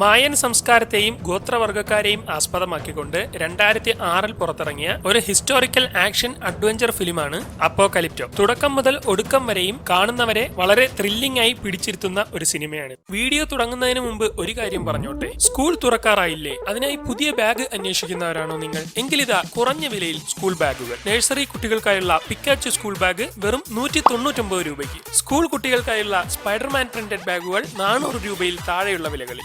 മായൻ സംസ്കാരത്തെയും ഗോത്രവർഗക്കാരെയും ആസ്പദമാക്കിക്കൊണ്ട് രണ്ടായിരത്തി ആറിൽ പുറത്തിറങ്ങിയ ഒരു ഹിസ്റ്റോറിക്കൽ ആക്ഷൻ അഡ്വഞ്ചർ ഫിലിമാണ് അപ്പോകലിപ്റ്റോ തുടക്കം മുതൽ ഒടുക്കം വരെയും കാണുന്നവരെ വളരെ ത്രില്ലിംഗ് ആയി പിടിച്ചിരുത്തുന്ന ഒരു സിനിമയാണ് വീഡിയോ തുടങ്ങുന്നതിന് മുമ്പ് ഒരു കാര്യം പറഞ്ഞോട്ടെ? സ്കൂൾ തുറക്കാറായില്ലേ? അതിനായി പുതിയ ബാഗ് അന്വേഷിക്കുന്നവരാണോ നിങ്ങൾ? എങ്കിലിതാ കുറഞ്ഞ വിലയിൽ സ്കൂൾ ബാഗുകൾ നഴ്സറി കുട്ടികൾക്കായുള്ള പിക്കാച്ചു സ്കൂൾ ബാഗ് വെറും നൂറ്റി തൊണ്ണൂറ്റൊമ്പത് രൂപയ്ക്ക്. സ്കൂൾ കുട്ടികൾക്കായുള്ള സ്പൈഡർമാൻ പ്രിന്റഡ് ബാഗുകൾ നാനൂറ് രൂപയിൽ താഴെയുള്ള വിലകളിൽ.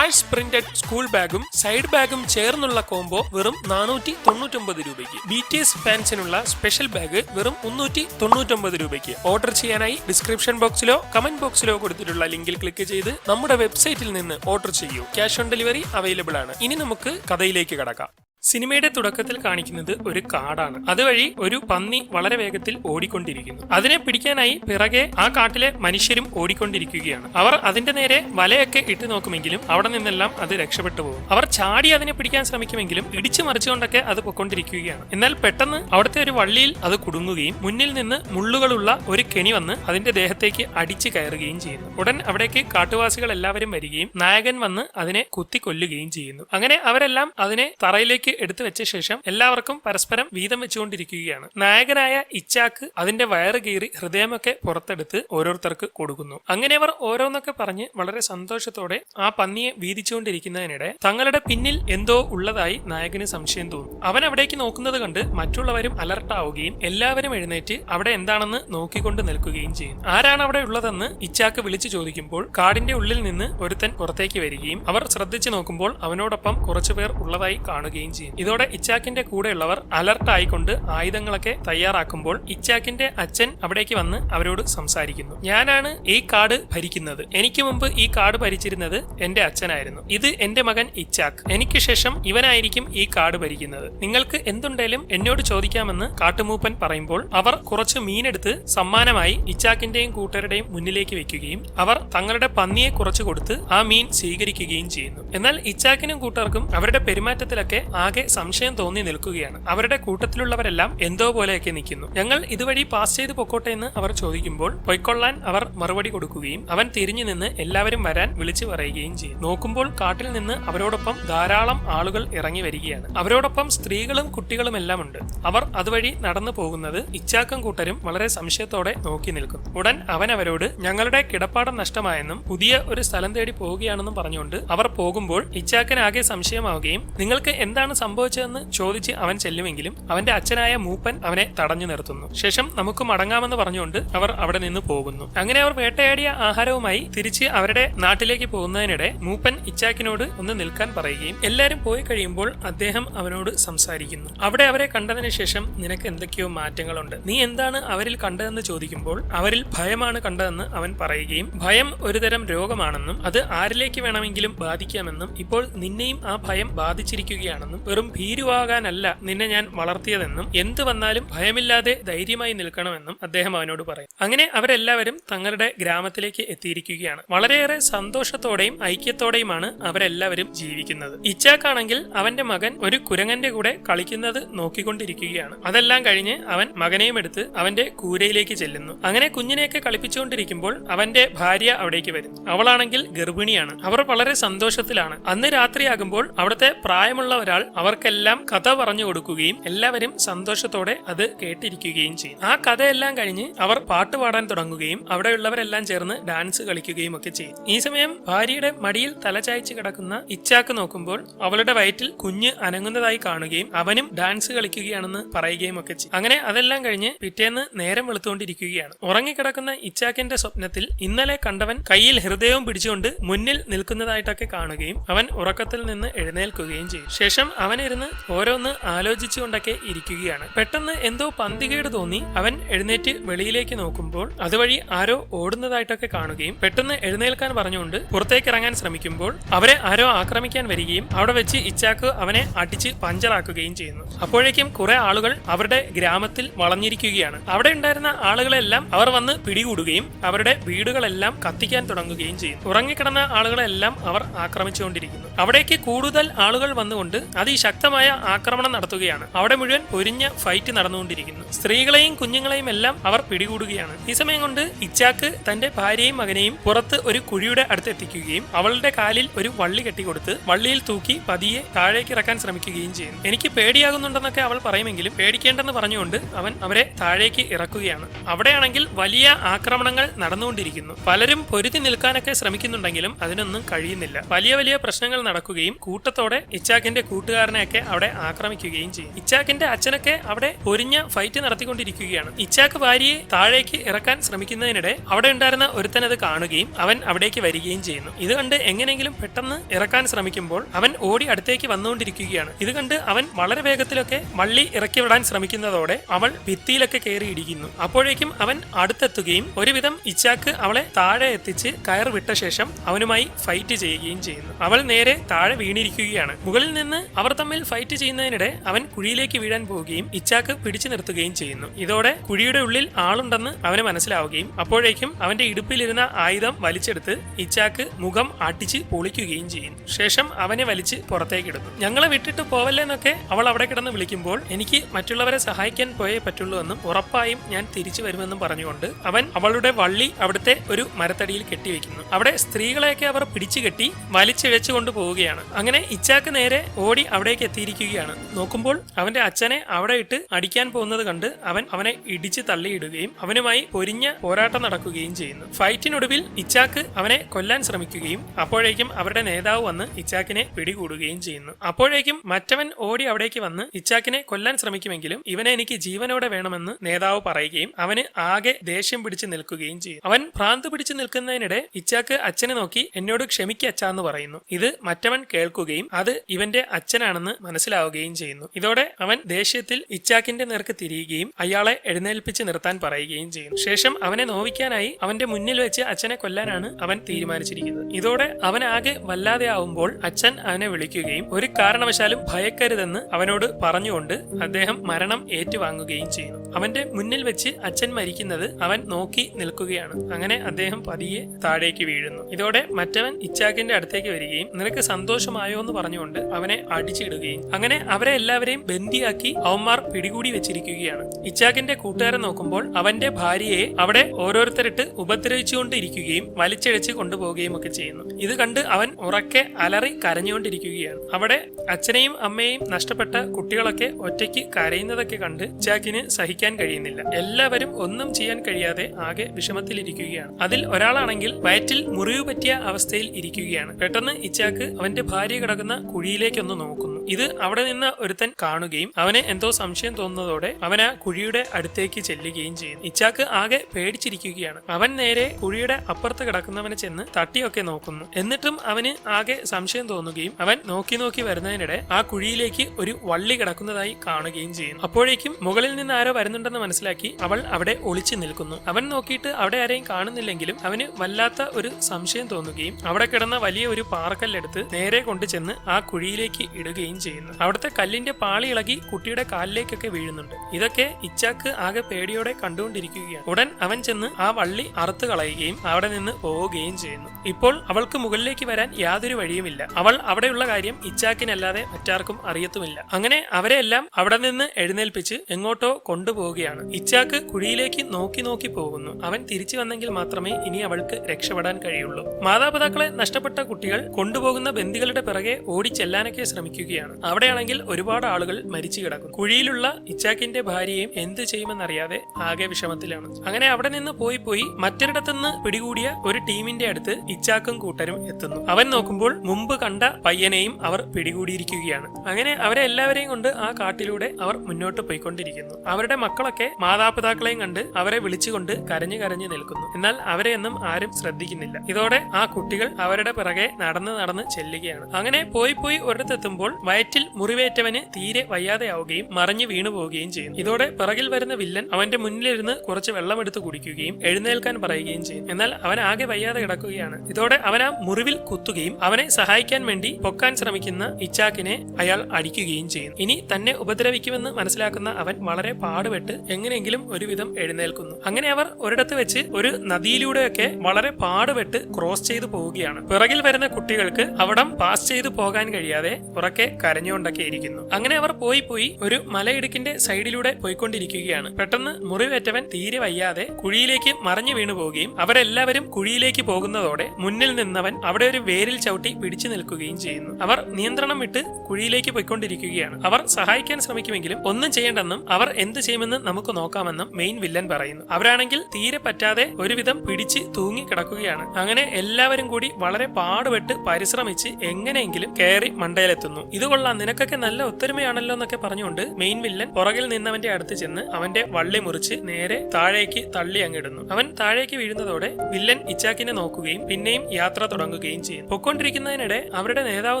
പ്രിന്റഡ് സ്കൂൾ ബാഗും സൈഡ് ബാഗും ചേർന്നുള്ള കോംബോ വെറും നാനൂറ്റി തൊണ്ണൂറ്റൊമ്പത് രൂപയ്ക്ക്. ബി ടി എസ് ഫാൻസിനുള്ള സ്പെഷ്യൽ ബാഗ് വെറും മുന്നൂറ്റി തൊണ്ണൂറ്റൊമ്പത് രൂപയ്ക്ക്. ഓർഡർ ചെയ്യാനായി ഡിസ്ക്രിപ്ഷൻ ബോക്സിലോ കമന്റ് ബോക്സിലോ കൊടുത്തിട്ടുള്ള ലിങ്കിൽ ക്ലിക്ക് ചെയ്ത് നമ്മുടെ വെബ്സൈറ്റിൽ നിന്ന് ഓർഡർ ചെയ്യൂ. ക്യാഷ് ഓൺ ഡെലിവറി അവൈലബിൾ ആണ്. ഇനി നമുക്ക് കഥയിലേക്ക് കടക്കാം. സിനിമയുടെ തുടക്കത്തിൽ കാണിക്കുന്നത് ഒരു കാടാണ്. അതുവഴി ഒരു പന്നി വളരെ വേഗത്തിൽ ഓടിക്കൊണ്ടിരിക്കുന്നു. അതിനെ പിടിക്കാനായി പിറകെ ആ കാട്ടിലെ മനുഷ്യരും ഓടിക്കൊണ്ടിരിക്കുകയാണ്. അവർ അതിന്റെ നേരെ വലയൊക്കെ ഇട്ട് നോക്കുമെങ്കിലും അവിടെ നിന്നെല്ലാം അത് രക്ഷപ്പെട്ടു പോകും. അവർ ചാടി അതിനെ പിടിക്കാൻ ശ്രമിക്കുമെങ്കിലും ഇടിച്ചു മറിച്ചുകൊണ്ടൊക്കെ അത് പൊക്കൊണ്ടിരിക്കുകയാണ് എന്നാൽ പെട്ടെന്ന് അവിടുത്തെ ഒരു വള്ളിയിൽ അത് കുടുങ്ങുകയും മുന്നിൽ നിന്ന് മുള്ളുകളുള്ള ഒരു കെണി വന്ന് അതിന്റെ ദേഹത്തേക്ക് അടിച്ചു കയറുകയും ചെയ്യുന്നു. ഉടൻ അവിടേക്ക് കാട്ടുവാസികൾ എല്ലാവരും വരികയും നായകൻ വന്ന് അതിനെ കുത്തിക്കൊല്ലുകയും ചെയ്യുന്നു. അങ്ങനെ അവരെല്ലാം അതിനെ തറയിലേക്ക് എടുത്തു വെച്ച ശേഷം എല്ലാവർക്കും പരസ്പരം വീതം വെച്ചുകൊണ്ടിരിക്കുകയാണ്. നായകനായ ഇച്ചാക്ക് അതിന്റെ വയറ് കീറി ഹൃദയമൊക്കെ പുറത്തെടുത്ത് ഓരോരുത്തർക്ക് കൊടുക്കുന്നു. അങ്ങനെ അവർ ഓരോന്നൊക്കെ പറഞ്ഞ് വളരെ സന്തോഷത്തോടെ ആ പന്നിയെ വീതിച്ചുകൊണ്ടിരിക്കുന്നതിനിടെ തങ്ങളുടെ പിന്നിൽ എന്തോ ഉള്ളതായി നായകന് സംശയം തോന്നും. അവൻ അവിടേക്ക് നോക്കുന്നത് കണ്ട് മറ്റുള്ളവരും അലർട്ടാവുകയും എല്ലാവരും എഴുന്നേറ്റ് അവിടെ എന്താണെന്ന് നോക്കിക്കൊണ്ട് നിൽക്കുകയും ചെയ്യും. ആരാണ് അവിടെ ഉള്ളതെന്ന് ഇച്ചാക്ക് വിളിച്ചു ചോദിക്കുമ്പോൾ കാടിന്റെ ഉള്ളിൽ നിന്ന് ഒരുത്തൻ പുറത്തേക്ക് വരികയും അവർ ശ്രദ്ധിച്ചു നോക്കുമ്പോൾ അവനോടൊപ്പം കുറച്ചുപേർ ഉള്ളതായി കാണുകയും ചെയ്യും. ഇതോടെ ഇച്ചാക്കിന്റെ കൂടെയുള്ളവർ അലർട്ട് ആയിക്കൊണ്ട് ആയുധങ്ങളൊക്കെ തയ്യാറാക്കുമ്പോൾ ഇച്ചാക്കിന്റെ അച്ഛൻ അവിടേക്ക് വന്ന് അവരോട് സംസാരിക്കുന്നു. ഞാനാണ് ഈ കാട് ഭരിക്കുന്നത്. എനിക്ക് മുമ്പ് ഈ കാട് ഭരിച്ചിരുന്നത് എന്റെ അച്ഛനായിരുന്നു. ഇത് എന്റെ മകൻ ഇച്ചാക്ക്. എനിക്ക് ശേഷം ഇവനായിരിക്കും ഈ കാട് ഭരിക്കുന്നത്. നിങ്ങൾക്ക് എന്തുണ്ടേലും എന്നോട് ചോദിക്കാമെന്ന് കാട്ടുമൂപ്പൻ പറയുമ്പോൾ അവർ കുറച്ച് മീനെടുത്ത് സമ്മാനമായി ഇച്ചാക്കിന്റെയും കൂട്ടരുടെയും മുന്നിലേക്ക് വെക്കുകയും അവർ തങ്ങളുടെ പന്നിയെ കുറച്ച് കൊടുത്ത് ആ മീൻ സ്വീകരിക്കുകയും ചെയ്യുന്നു. എന്നാൽ ഇച്ചാക്കിനും കൂട്ടർക്കും അവരുടെ പെരുമാറ്റത്തിലൊക്കെ ആകെ സംശയം തോന്നി നിൽക്കുകയാണ്. അവരുടെ കൂട്ടത്തിലുള്ളവരെല്ലാം എന്തോ പോലെയൊക്കെ നിൽക്കുന്നു. ഞങ്ങൾ ഇതുവഴി പാസ് ചെയ്ത് പൊക്കോട്ടെ എന്ന് അവർ ചോദിക്കുമ്പോൾ പൊയ്ക്കൊള്ളാൻ അവർ മറുപടി കൊടുക്കുകയും അവൻ തിരിഞ്ഞു നിന്ന് എല്ലാവരും വരാൻ വിളിച്ചു പറയുകയും ചെയ്യും. നോക്കുമ്പോൾ കാട്ടിൽ നിന്ന് അവരോടൊപ്പം ധാരാളം ആളുകൾ ഇറങ്ങി വരികയാണ്. അവരോടൊപ്പം സ്ത്രീകളും കുട്ടികളും എല്ലാം ഉണ്ട്. അവർ അതുവഴി നടന്നു പോകുന്നത് ഇച്ചാക്കും കൂട്ടരും വളരെ സംശയത്തോടെ നോക്കി നിൽക്കും. ഉടൻ അവൻ അവരോട് ഞങ്ങളുടെ കിടപ്പാടം നഷ്ടമായെന്നും പുതിയ ഒരു സ്ഥലം തേടി പോവുകയാണെന്നും പറഞ്ഞുകൊണ്ട് അവർ പോകുമ്പോൾ ഇച്ചാക്കൻ ആകെ സംശയമാവുകയും നിങ്ങൾക്ക് എന്താണ് സംഭവിച്ചതെന്ന് ചോദിച്ച് അവൻ ചെല്ലുമെങ്കിലും അവന്റെ അച്ഛനായ മൂപ്പൻ അവനെ തടഞ്ഞു നിർത്തുന്നു. ശേഷം നമുക്ക് മടങ്ങാമെന്ന് പറഞ്ഞുകൊണ്ട് അവർ അവിടെ നിന്ന് പോകുന്നു. അങ്ങനെ അവർ വേട്ടയാടിയ ആഹാരവുമായി തിരിച്ച് അവരുടെ നാട്ടിലേക്ക് പോകുന്നതിനിടെ മൂപ്പൻ ഇച്ചാക്കിനോട് ഒന്ന് നിൽക്കാൻ പറയുകയും എല്ലാവരും പോയി കഴിയുമ്പോൾ അദ്ദേഹം അവനോട് സംസാരിക്കുന്നു. അവിടെ അവരെ കണ്ടതിന് ശേഷം നിനക്ക് എന്തൊക്കെയോ മാറ്റങ്ങളുണ്ട്. നീ എന്താണ് അവരിൽ കണ്ടതെന്ന് ചോദിക്കുമ്പോൾ അവരിൽ ഭയമാണ് കണ്ടതെന്ന് അവൻ പറയുകയും ഭയം ഒരുതരം രോഗമാണെന്നും അത് ആരിലേക്ക് വേണമെങ്കിലും ബാധിക്കാമെന്നും ഇപ്പോൾ നിന്നെയും ആ ഭയം ബാധിച്ചിരിക്കുകയാണെന്നും വെറും ഭീരുവാകാനല്ല നിന്നെ ഞാൻ വളർത്തിയതെന്നും എന്തു വന്നാലും ഭയമില്ലാതെ ധൈര്യമായി നിൽക്കണമെന്നും അദ്ദേഹം അവനോട് പറയും. അങ്ങനെ അവരെല്ലാവരും തങ്ങളുടെ ഗ്രാമത്തിലേക്ക് എത്തിയിരിക്കുകയാണ്. വളരെയേറെ സന്തോഷത്തോടെയും ഐക്യത്തോടെയുമാണ് അവരെല്ലാവരും ജീവിക്കുന്നത്. ഇച്ചാക്കാണെങ്കിൽ അവന്റെ മകൻ ഒരു കുരങ്ങന്റെ കൂടെ കളിക്കുന്നത് നോക്കിക്കൊണ്ടിരിക്കുകയാണ്. അതെല്ലാം കഴിഞ്ഞ് അവൻ മകനെയും എടുത്ത് അവന്റെ കൂരയിലേക്ക് ചെല്ലുന്നു. അങ്ങനെ കുഞ്ഞിനെയൊക്കെ കളിപ്പിച്ചുകൊണ്ടിരിക്കുമ്പോൾ അവന്റെ ഭാര്യ അവിടേക്ക് വരും അവളാണെങ്കിൽ ഗർഭിണിയാണ്. അവർ വളരെ സന്തോഷത്തിലാണ്. അന്ന് രാത്രിയാകുമ്പോൾ അവിടുത്തെ പ്രായമുള്ള ഒരാൾ അവർക്കെല്ലാം കഥ പറഞ്ഞു കൊടുക്കുകയും എല്ലാവരും സന്തോഷത്തോടെ അത് കേട്ടിരിക്കുകയും ചെയ്യും. ആ കഥയെല്ലാം കഴിഞ്ഞ് അവർ പാട്ട് പാടാൻ തുടങ്ങുകയും അവിടെയുള്ളവരെല്ലാം ചേർന്ന് ഡാൻസ് കളിക്കുകയും ഒക്കെ ചെയ്യും. ഈ സമയം ഭാര്യയുടെ മടിയിൽ തലചായ്ച്ച് കിടക്കുന്ന ഇച്ചാക്ക് നോക്കുമ്പോൾ അവളുടെ വയറ്റിൽ കുഞ്ഞ് അനങ്ങുന്നതായി കാണുകയും അവനും ഡാൻസ് കളിക്കുകയാണെന്ന് പറയുകയും ഒക്കെ ചെയ്യും. അങ്ങനെ അതെല്ലാം കഴിഞ്ഞ് പിറ്റേന്ന് നേരം വെളുത്തുകൊണ്ടിരിക്കുകയാണ്. ഉറങ്ങിക്കിടക്കുന്ന ഇച്ചാക്കിന്റെ സ്വപ്നത്തിൽ ഇന്നലെ കണ്ടവൻ കയ്യിൽ ഹൃദയവും പിടിച്ചുകൊണ്ട് മുന്നിൽ നിൽക്കുന്നതായിട്ടൊക്കെ കാണുകയും അവൻ ഉറക്കത്തിൽ നിന്ന് എഴുന്നേൽക്കുകയും ചെയ്യും. ശേഷം അവനിരുന്ന് ഓരോന്ന് ആലോചിച്ചുകൊണ്ടൊക്കെ ഇരിക്കുകയാണ്. പെട്ടെന്ന് എന്തോ പന്തികേട് തോന്നി. അവൻ എഴുന്നേറ്റ് വെളിയിലേക്ക് നോക്കുമ്പോൾ അതുവഴി ആരോ ഓടുന്നതായിട്ടൊക്കെ കാണുകയും പെട്ടെന്ന് എഴുന്നേൽക്കാൻ പറഞ്ഞുകൊണ്ട് പുറത്തേക്ക് ഇറങ്ങാൻ ശ്രമിക്കുമ്പോൾ അവരെ ആരോ ആക്രമിക്കാൻ വരികയും അവിടെ വെച്ച് ഇച്ചാക്ക് അവനെ അടിച്ച് പഞ്ചറാക്കുകയും ചെയ്യുന്നു. അപ്പോഴേക്കും കുറെ ആളുകൾ അവരുടെ ഗ്രാമത്തിൽ വളഞ്ഞിരിക്കുകയാണ്. അവിടെ ഉണ്ടായിരുന്ന ആളുകളെല്ലാം അവർ വന്ന് പിടികൂടുകയും അവരുടെ വീടുകളെല്ലാം കത്തിക്കാൻ തുടങ്ങുകയും ചെയ്യും. ഉറങ്ങിക്കിടന്ന ആളുകളെല്ലാം അവർ ആക്രമിച്ചുകൊണ്ടിരിക്കുന്നു. അവിടേക്ക് കൂടുതൽ ആളുകൾ വന്നുകൊണ്ട് അത് അതിശക്തമായ ആക്രമണം നടത്തുകയാണ്. അവിടെ മുഴുവൻ പൊരിഞ്ഞ ഫൈറ്റ് നടന്നുകൊണ്ടിരിക്കുന്നു. സ്ത്രീകളെയും കുഞ്ഞുങ്ങളെയും എല്ലാം അവർ പിടികൂടുകയാണ്. ഈ സമയം കൊണ്ട് ഇച്ചാക്ക് തന്റെ ഭാര്യയും മകനെയും പുറത്ത് ഒരു കുഴിയുടെ അടുത്തെത്തിക്കുകയും അവളുടെ കാലിൽ ഒരു വള്ളി കെട്ടിക്കൊടുത്ത് വള്ളിയിൽ തൂക്കി പതിയെ താഴേക്ക് ഇറക്കാൻ ശ്രമിക്കുകയും ചെയ്യുന്നു. എനിക്ക് പേടിയാകുന്നുണ്ടെന്നൊക്കെ അവൾ പറയുമെങ്കിലും പേടിക്കേണ്ടെന്ന് പറഞ്ഞുകൊണ്ട് അവൻ അവരെ താഴേക്ക് ഇറക്കുകയാണ്. അവിടെയാണെങ്കിൽ വലിയ ആക്രമണങ്ങൾ നടന്നുകൊണ്ടിരിക്കുന്നു. പലരും പൊരുതി നിൽക്കാനൊക്കെ ശ്രമിക്കുന്നുണ്ടെങ്കിലും അതിനൊന്നും കഴിയുന്നില്ല. വലിയ വലിയ പ്രശ്നങ്ങൾ നടക്കുകയും കൂട്ടത്തോടെ ഇച്ചാക്കിന്റെ കൂട്ടുകാരനെയൊക്കെ അവിടെ ആക്രമിക്കുകയും ചെയ്യും. ഇച്ചാക്കിന്റെ അച്ഛനൊക്കെ അവിടെ ഒരിഞ്ഞ ഫൈറ്റ് നടത്തിക്കൊണ്ടിരിക്കുകയാണ്. ഇച്ചാക്ക് ഭാര്യയെ താഴേക്ക് ഇറക്കാൻ ശ്രമിക്കുന്നതിനിടെ അവിടെ ഉണ്ടായിരുന്ന ഒരുത്തൻ അത് കാണുകയും അവൻ അവിടേക്ക് വരികയും ചെയ്യുന്നു. ഇത് കണ്ട് എങ്ങനെയെങ്കിലും പെട്ടെന്ന് ഇറക്കാൻ ശ്രമിക്കുമ്പോൾ അവൻ ഓടി അടുത്തേക്ക് വന്നുകൊണ്ടിരിക്കുകയാണ്. ഇത് കണ്ട് അവൻ വളരെ വേഗത്തിലൊക്കെ വള്ളി ഇറക്കി വിടാൻ ശ്രമിക്കുന്നതോടെ അവൾ ഭിത്തിയിലൊക്കെ കയറി ഇടിക്കുന്നു. അപ്പോഴേക്കും അവൻ അടുത്തെത്തുകയും ഒരുവിധം ഇച്ചാക്ക് അവളെ താഴെ എത്തിച്ച് കയർ വിട്ട ശേഷം അവനുമായി ഫൈറ്റ് ചെയ്യുകയും ചെയ്യുന്നു. അവൾ നേരെ താഴെ വീണിരിക്കുകയാണ്. മുകളിൽ നിന്ന് അവർ തമ്മിൽ ഫൈറ്റ് ചെയ്യുന്നതിനിടെ അവൻ കുഴിയിലേക്ക് വീഴാൻ പോവുകയും ഇച്ചാക്ക് പിടിച്ചു നിർത്തുകയും ചെയ്യുന്നു. ഇതോടെ കുഴിയുടെ ഉള്ളിൽ ആളുണ്ടെന്ന് അവന് മനസ്സിലാവുകയും അപ്പോഴേക്കും അവന്റെ ഇടുപ്പിലിരുന്ന ആയുധം വലിച്ചെടുത്ത് ഇച്ചാക്ക് മുഖം അടിച്ച് പൊളിക്കുകയും ചെയ്യുന്നു. ശേഷം അവനെ വലിച്ച് പുറത്തേക്കിടുന്നു ഞങ്ങളെ വിട്ടിട്ട് പോവല്ലേന്നൊക്കെ അവൾ അവിടെ കിടന്ന് വിളിക്കുമ്പോൾ എനിക്ക് മറ്റുള്ളവരെ സഹായിക്കാൻ പോയേ പറ്റുള്ളൂ എന്നും ഉറപ്പായും ഞാൻ തിരിച്ചു വരുമെന്നും പറഞ്ഞുകൊണ്ട് അവൻ അവളുടെ വള്ളി അവിടുത്തെ ഒരു മരത്തടിയിൽ കെട്ടിവെക്കുന്നു. അവിടെ സ്ത്രീകളെയൊക്കെ അവർ പിടിച്ചു കെട്ടി വലിച്ചിഴച്ചു കൊണ്ടുപോവുകയാണ് അങ്ങനെ ഇച്ചാക്ക് നേരെ ഓടി അവിടേക്ക് എത്തിയിരിക്കുകയാണ്. നോക്കുമ്പോൾ അവന്റെ അച്ഛനെ അവിടെ ഇട്ട് അടിക്കാൻ പോകുന്നത് കണ്ട് അവൻ അവനെ ഇടിച്ച് തള്ളിയിടുകയും അവനുമായി പൊരിഞ്ഞ പോരാട്ടം നടക്കുകയും ചെയ്യുന്നു. ഫൈറ്റിനൊടുവിൽ ഇച്ചാക്ക് അവനെ കൊല്ലാൻ ശ്രമിക്കുകയും അപ്പോഴേക്കും അവരുടെ നേതാവ് വന്ന് ഇച്ചാക്കിനെ പിടികൂടുകയും ചെയ്യുന്നു. അപ്പോഴേക്കും മറ്റവൻ ഓടി അവിടേക്ക് വന്ന് ഇച്ചാക്കിനെ കൊല്ലാൻ ശ്രമിക്കുമെങ്കിലും ഇവനെ എനിക്ക് ജീവനോടെ വേണമെന്ന് നേതാവ് പറയുകയും അവന് ആകെ ദേഷ്യം പിടിച്ചു നിൽക്കുകയും ചെയ്യും. അവൻ ഭ്രാന്ത് പിടിച്ചു നിൽക്കുന്നതിനിടെ ഇച്ചാക്ക് അച്ഛനെ നോക്കി എന്നോട് ക്ഷമിക്കച്ചാന്ന് പറയുന്നു. ഇത് മറ്റവൻ കേൾക്കുകയും അത് ഇവന്റെ അച്ഛനാണെന്ന് മനസ്സിലാവുകയും ചെയ്യുന്നു. ഇതോടെ അവൻ ദേഷ്യത്തിൽ ഇച്ചാക്കിന്റെ നേർക്ക് തിരിയുകയും അയാളെ എഴുന്നേൽപ്പിച്ച് നിർത്താൻ പറയുകയും ചെയ്യുന്നു. ശേഷം അവനെ നോവിക്കാനായി അവന്റെ മുന്നിൽ വെച്ച് അച്ഛനെ കൊല്ലാനാണ് അവൻ തീരുമാനിച്ചിരിക്കുന്നത്. ഇതോടെ അവൻ ആകെ വല്ലാതെ ആവുമ്പോൾ അച്ഛൻ അവനെ വിളിക്കുകയും ഒരു കാരണവശാലും ഭയക്കരുതെന്ന് അവനോട് പറഞ്ഞുകൊണ്ട് അദ്ദേഹം മരണം ഏറ്റുവാങ്ങുകയും ചെയ്യുന്നു. അവന്റെ മുന്നിൽ വെച്ച് അച്ഛൻ മരിക്കുന്നത് അവൻ നോക്കി നിൽക്കുകയാണ്. അങ്ങനെ അദ്ദേഹം പതിയെ താഴേക്ക് വീഴുന്നു. ഇതോടെ മറ്റവൻ ഇച്ചാക്കിന്റെ അടുത്തേക്ക് വരികയും നിനക്ക് സന്തോഷമായോ എന്ന് പറഞ്ഞുകൊണ്ട് അവനെ അടിച്ചിടുകയും അങ്ങനെ അവരെ എല്ലാവരെയും ബന്ദിയാക്കി അവന്മാർ പിടികൂടി വെച്ചിരിക്കുകയാണ്. ഇച്ചാക്കിന്റെ കൂട്ടുകാരൻ നോക്കുമ്പോൾ അവന്റെ ഭാര്യയെ അവിടെ ഓരോരുത്തരിട്ട് ഉപദ്രവിച്ചുകൊണ്ടിരിക്കുകയും വലിച്ചഴിച്ച് കൊണ്ടുപോവുകയും ഒക്കെ ചെയ്യുന്നു. ഇത് കണ്ട് അവൻ ഉറക്കെ അലറി കരഞ്ഞുകൊണ്ടിരിക്കുകയാണ്. അവിടെ അച്ഛനെയും അമ്മയെയും നഷ്ടപ്പെട്ട കുട്ടികളൊക്കെ ഒറ്റയ്ക്ക് കരയുന്നതൊക്കെ കണ്ട് ഇച്ചാക്കിന് സഹിക്കാൻ കഴിയുന്നില്ല. എല്ലാവരും ഒന്നും ചെയ്യാൻ കഴിയാതെ ആകെ വിഷമത്തിലിരിക്കുകയാണ്. അതിൽ ഒരാളാണെങ്കിൽ വയറ്റിൽ മുറിവ് പറ്റിയ അവസ്ഥയിൽ ഇരിക്കുകയാണ്. പെട്ടെന്ന് ഇച്ചാക്ക് അവന്റെ ഭാര്യ കിടക്കുന്ന കുഴിയിലേക്കൊന്ന് നോക്കുന്നു ഇത് അവിടെ നിന്ന് ഒരുത്തൻ കാണുകയും അവനെ എന്തോ സംശയം തോന്നുന്നതോടെ അവൻ ആ കുഴിയുടെ അടുത്തേക്ക് ചെല്ലുകയും ചെയ്യുന്നു ഇച്ചാക്ക് ആകെ പേടിച്ചിരിക്കുകയാണ്. അവൻ നേരെ കുഴിയുടെ അപ്പുറത്ത് കിടക്കുന്നവനെ ചെന്ന് തട്ടിയൊക്കെ നോക്കുന്നു. എന്നിട്ടും അവന് ആകെ സംശയം തോന്നുകയും അവൻ നോക്കി നോക്കി വരുന്നതിനിടെ ആ കുഴിയിലേക്ക് ഒരു വള്ളി കിടക്കുന്നതായി കാണുകയും ചെയ്യുന്നു. അപ്പോഴേക്കും മുകളിൽ നിന്ന് ആരോ വരുന്നുണ്ടെന്ന് മനസ്സിലാക്കി അവൾ അവിടെ ഒളിച്ചു നിൽക്കുന്നു. അവൻ നോക്കിയിട്ട് അവിടെ ആരെയും കാണുന്നില്ലെങ്കിലും അവന് വല്ലാത്ത ഒരു സംശയം തോന്നുകയും അവിടെ കിടന്ന വലിയ ഒരു പാറക്കല്ലെടുത്ത് നേരെ കൊണ്ടുചെന്ന് ആ കുഴിയിലേക്ക് ഇടുകയും ചെയ്യുന്നു അവിടുത്തെ കല്ലിന്റെ പാളി ഇളകി കുട്ടിയുടെ കാലിലേക്കൊക്കെ വീഴുന്നുണ്ട്. ഇതൊക്കെ ഇച്ചാക്ക് ആകെ പേടിയോടെ കണ്ടുകൊണ്ടിരിക്കുകയാണ്. ഉടൻ അവൻ ചെന്ന് ആ വള്ളി അറുത്ത് കളയുകയും അവിടെ നിന്ന് പോവുകയും ചെയ്യുന്നു. ഇപ്പോൾ അവൾക്ക് മുകളിലേക്ക് വരാൻ യാതൊരു വഴിയുമില്ല. അവൾ അവിടെയുള്ള കാര്യം ഇച്ചാക്കിനല്ലാതെ മറ്റാർക്കും അറിയത്തുമില്ല. അങ്ങനെ അവരെ എല്ലാം അവിടെ നിന്ന് എഴുന്നേൽപ്പിച്ച് എങ്ങോട്ടോ കൊണ്ടുപോവുകയാണ്. ഇച്ചാക്ക് കുഴിയിലേക്ക് നോക്കി നോക്കി പോകുന്നു. അവൻ തിരിച്ചു വന്നെങ്കിൽ മാത്രമേ ഇനി അവൾക്ക് രക്ഷപ്പെടാൻ കഴിയുള്ളൂ. മാതാപിതാക്കളെ നഷ്ടപ്പെട്ട കുട്ടികൾ കൊണ്ടുപോകുന്ന ബന്ധികളുടെ പിറകെ ഓടിച്ചെല്ലാനൊക്കെ ശ്രമിക്കുകയാണ്. അവിടെയാണെങ്കിൽ ഒരുപാട് ആളുകൾ മരിച്ചു കിടക്കും കുഴിയിലുള്ള ഇച്ചാക്കിന്റെ ഭാര്യയും എന്ത് ചെയ്യുമെന്നറിയാതെ ആകെ വിഷമത്തിലാണ്. അങ്ങനെ അവിടെ നിന്ന് പോയി പോയി മറ്റൊരിടത്തുനിന്ന് പിടികൂടിയ ഒരു ടീമിന്റെ അടുത്ത് ഇച്ചാക്കും കൂട്ടരും എത്തുന്നു. അവൻ നോക്കുമ്പോൾ മുമ്പ് കണ്ട പയ്യനെയും അവർ പിടികൂടിയിരിക്കുകയാണ്. അങ്ങനെ അവരെ എല്ലാവരെയും കൊണ്ട് ആ കാട്ടിലൂടെ അവർ മുന്നോട്ട് പോയിക്കൊണ്ടിരിക്കുന്നു. അവരുടെ മക്കളൊക്കെ മാതാപിതാക്കളെയും കണ്ട് അവരെ വിളിച്ചുകൊണ്ട് കരഞ്ഞു കരഞ്ഞു നിൽക്കുന്നു. എന്നാൽ അവരെയൊന്നും ആരും ശ്രദ്ധിക്കുന്നില്ല. ഇതോടെ ആ കുട്ടികൾ അവരുടെ പിറകെ നടന്ന് നടന്ന് ചെല്ലുകയാണ്. അങ്ങനെ പോയി പോയി ഒരിടത്തെത്തുമ്പോൾ വയറ്റിൽ മുറിവേറ്റവന് തീരെ വയ്യാതെയാവുകയും മറിഞ്ഞു വീണു പോവുകയും ചെയ്യുന്നു. ഇതോടെ പിറകിൽ വരുന്ന വില്ലൻ അവന്റെ മുന്നിലിരുന്ന് കുറച്ച് വെള്ളമെടുത്ത് കുടിക്കുകയും എഴുന്നേൽക്കാൻ പറയുകയും ചെയ്യും എന്നാൽ അവൻ ആകെ വയ്യാതെ കിടക്കുകയാണ്. ഇതോടെ അവൻ ആ മുറിവിൽ കുത്തുകയും അവനെ സഹായിക്കാൻ വേണ്ടി പൊക്കാൻ ശ്രമിക്കുന്ന ഇച്ചാക്കിനെ അയാൾ അടിക്കുകയും ചെയ്യുന്നു. ഇനി തന്നെ ഉപദ്രവിക്കുമെന്ന് മനസ്സിലാക്കുന്ന അവൻ വളരെ പാടുപെട്ട് എങ്ങനെയെങ്കിലും ഒരുവിധം എഴുന്നേൽക്കുന്നു. അങ്ങനെ അവർ ഒരിടത്ത് വെച്ച് ഒരു നദിയിലൂടെയൊക്കെ വളരെ പാടുപെട്ട് ക്രോസ് ചെയ്തു പോവുകയാണ്. പിറകിൽ വരുന്ന കുട്ടികൾക്ക് അവിടം പാസ് ചെയ്തു പോകാൻ കഴിയാതെ ഉറക്കെ കരഞ്ഞുകൊണ്ടൊക്കെ ഇരിക്കുന്നു അങ്ങനെ അവർ പോയി പോയി ഒരു മലയിടുക്കിന്റെ സൈഡിലൂടെ പോയിക്കൊണ്ടിരിക്കുകയാണ്. പെട്ടെന്ന് മുറിവേറ്റവൻ തീരെ വയ്യാതെ കുഴിയിലേക്ക് മറിഞ്ഞു വീണു പോവുകയും അവരെല്ലാവരും കുഴിയിലേക്ക് പോകുന്നതോടെ മുന്നിൽ നിന്നവൻ അവിടെ ഒരു വേരിൽ ചവിട്ടി പിടിച്ചു നിൽക്കുകയും ചെയ്യുന്നു. അവർ നിയന്ത്രണം വിട്ട് കുഴിയിലേക്ക് പോയിക്കൊണ്ടിരിക്കുകയാണ്. അവർ സഹായിക്കാൻ ശ്രമിക്കുമെങ്കിലും ഒന്നും ചെയ്യേണ്ടെന്നും അവർ എന്ത് ചെയ്യുമെന്ന് നമുക്ക് നോക്കാമെന്നും മെയിൻ വില്ലൻ പറയുന്നു. അവരാണെങ്കിൽ തീരെ പറ്റാതെ ഒരുവിധം പിടിച്ച് തൂങ്ങി കിടക്കുകയാണ് അങ്ങനെ എല്ലാവരും കൂടി വളരെ പാടുപെട്ട് പരിശ്രമിച്ച് എങ്ങനെയെങ്കിലും കയറി മണ്ടയിലെത്തുന്നു. ഇത് കൊള്ളാം. നിനക്കൊക്കെ നല്ല ഒത്തൊരുമയാണല്ലോ എന്നൊക്കെ പറഞ്ഞുകൊണ്ട് മെയിൻ വില്ലൻ പുറകിൽ നിന്നവന്റെ അടുത്ത് ചെന്ന് അവന്റെ വള്ളി മുറിച്ച് നേരെ താഴേക്ക് തള്ളി അങ്ങിടുന്നു. അവൻ താഴേക്ക് വീഴുന്നതോടെ വില്ലൻ ഇച്ചാക്കിനെ നോക്കുകയും പിന്നെയും യാത്ര തുടങ്ങുകയും ചെയ്യും. പൊക്കൊണ്ടിരിക്കുന്നതിനിടെ അവരുടെ നേതാവ്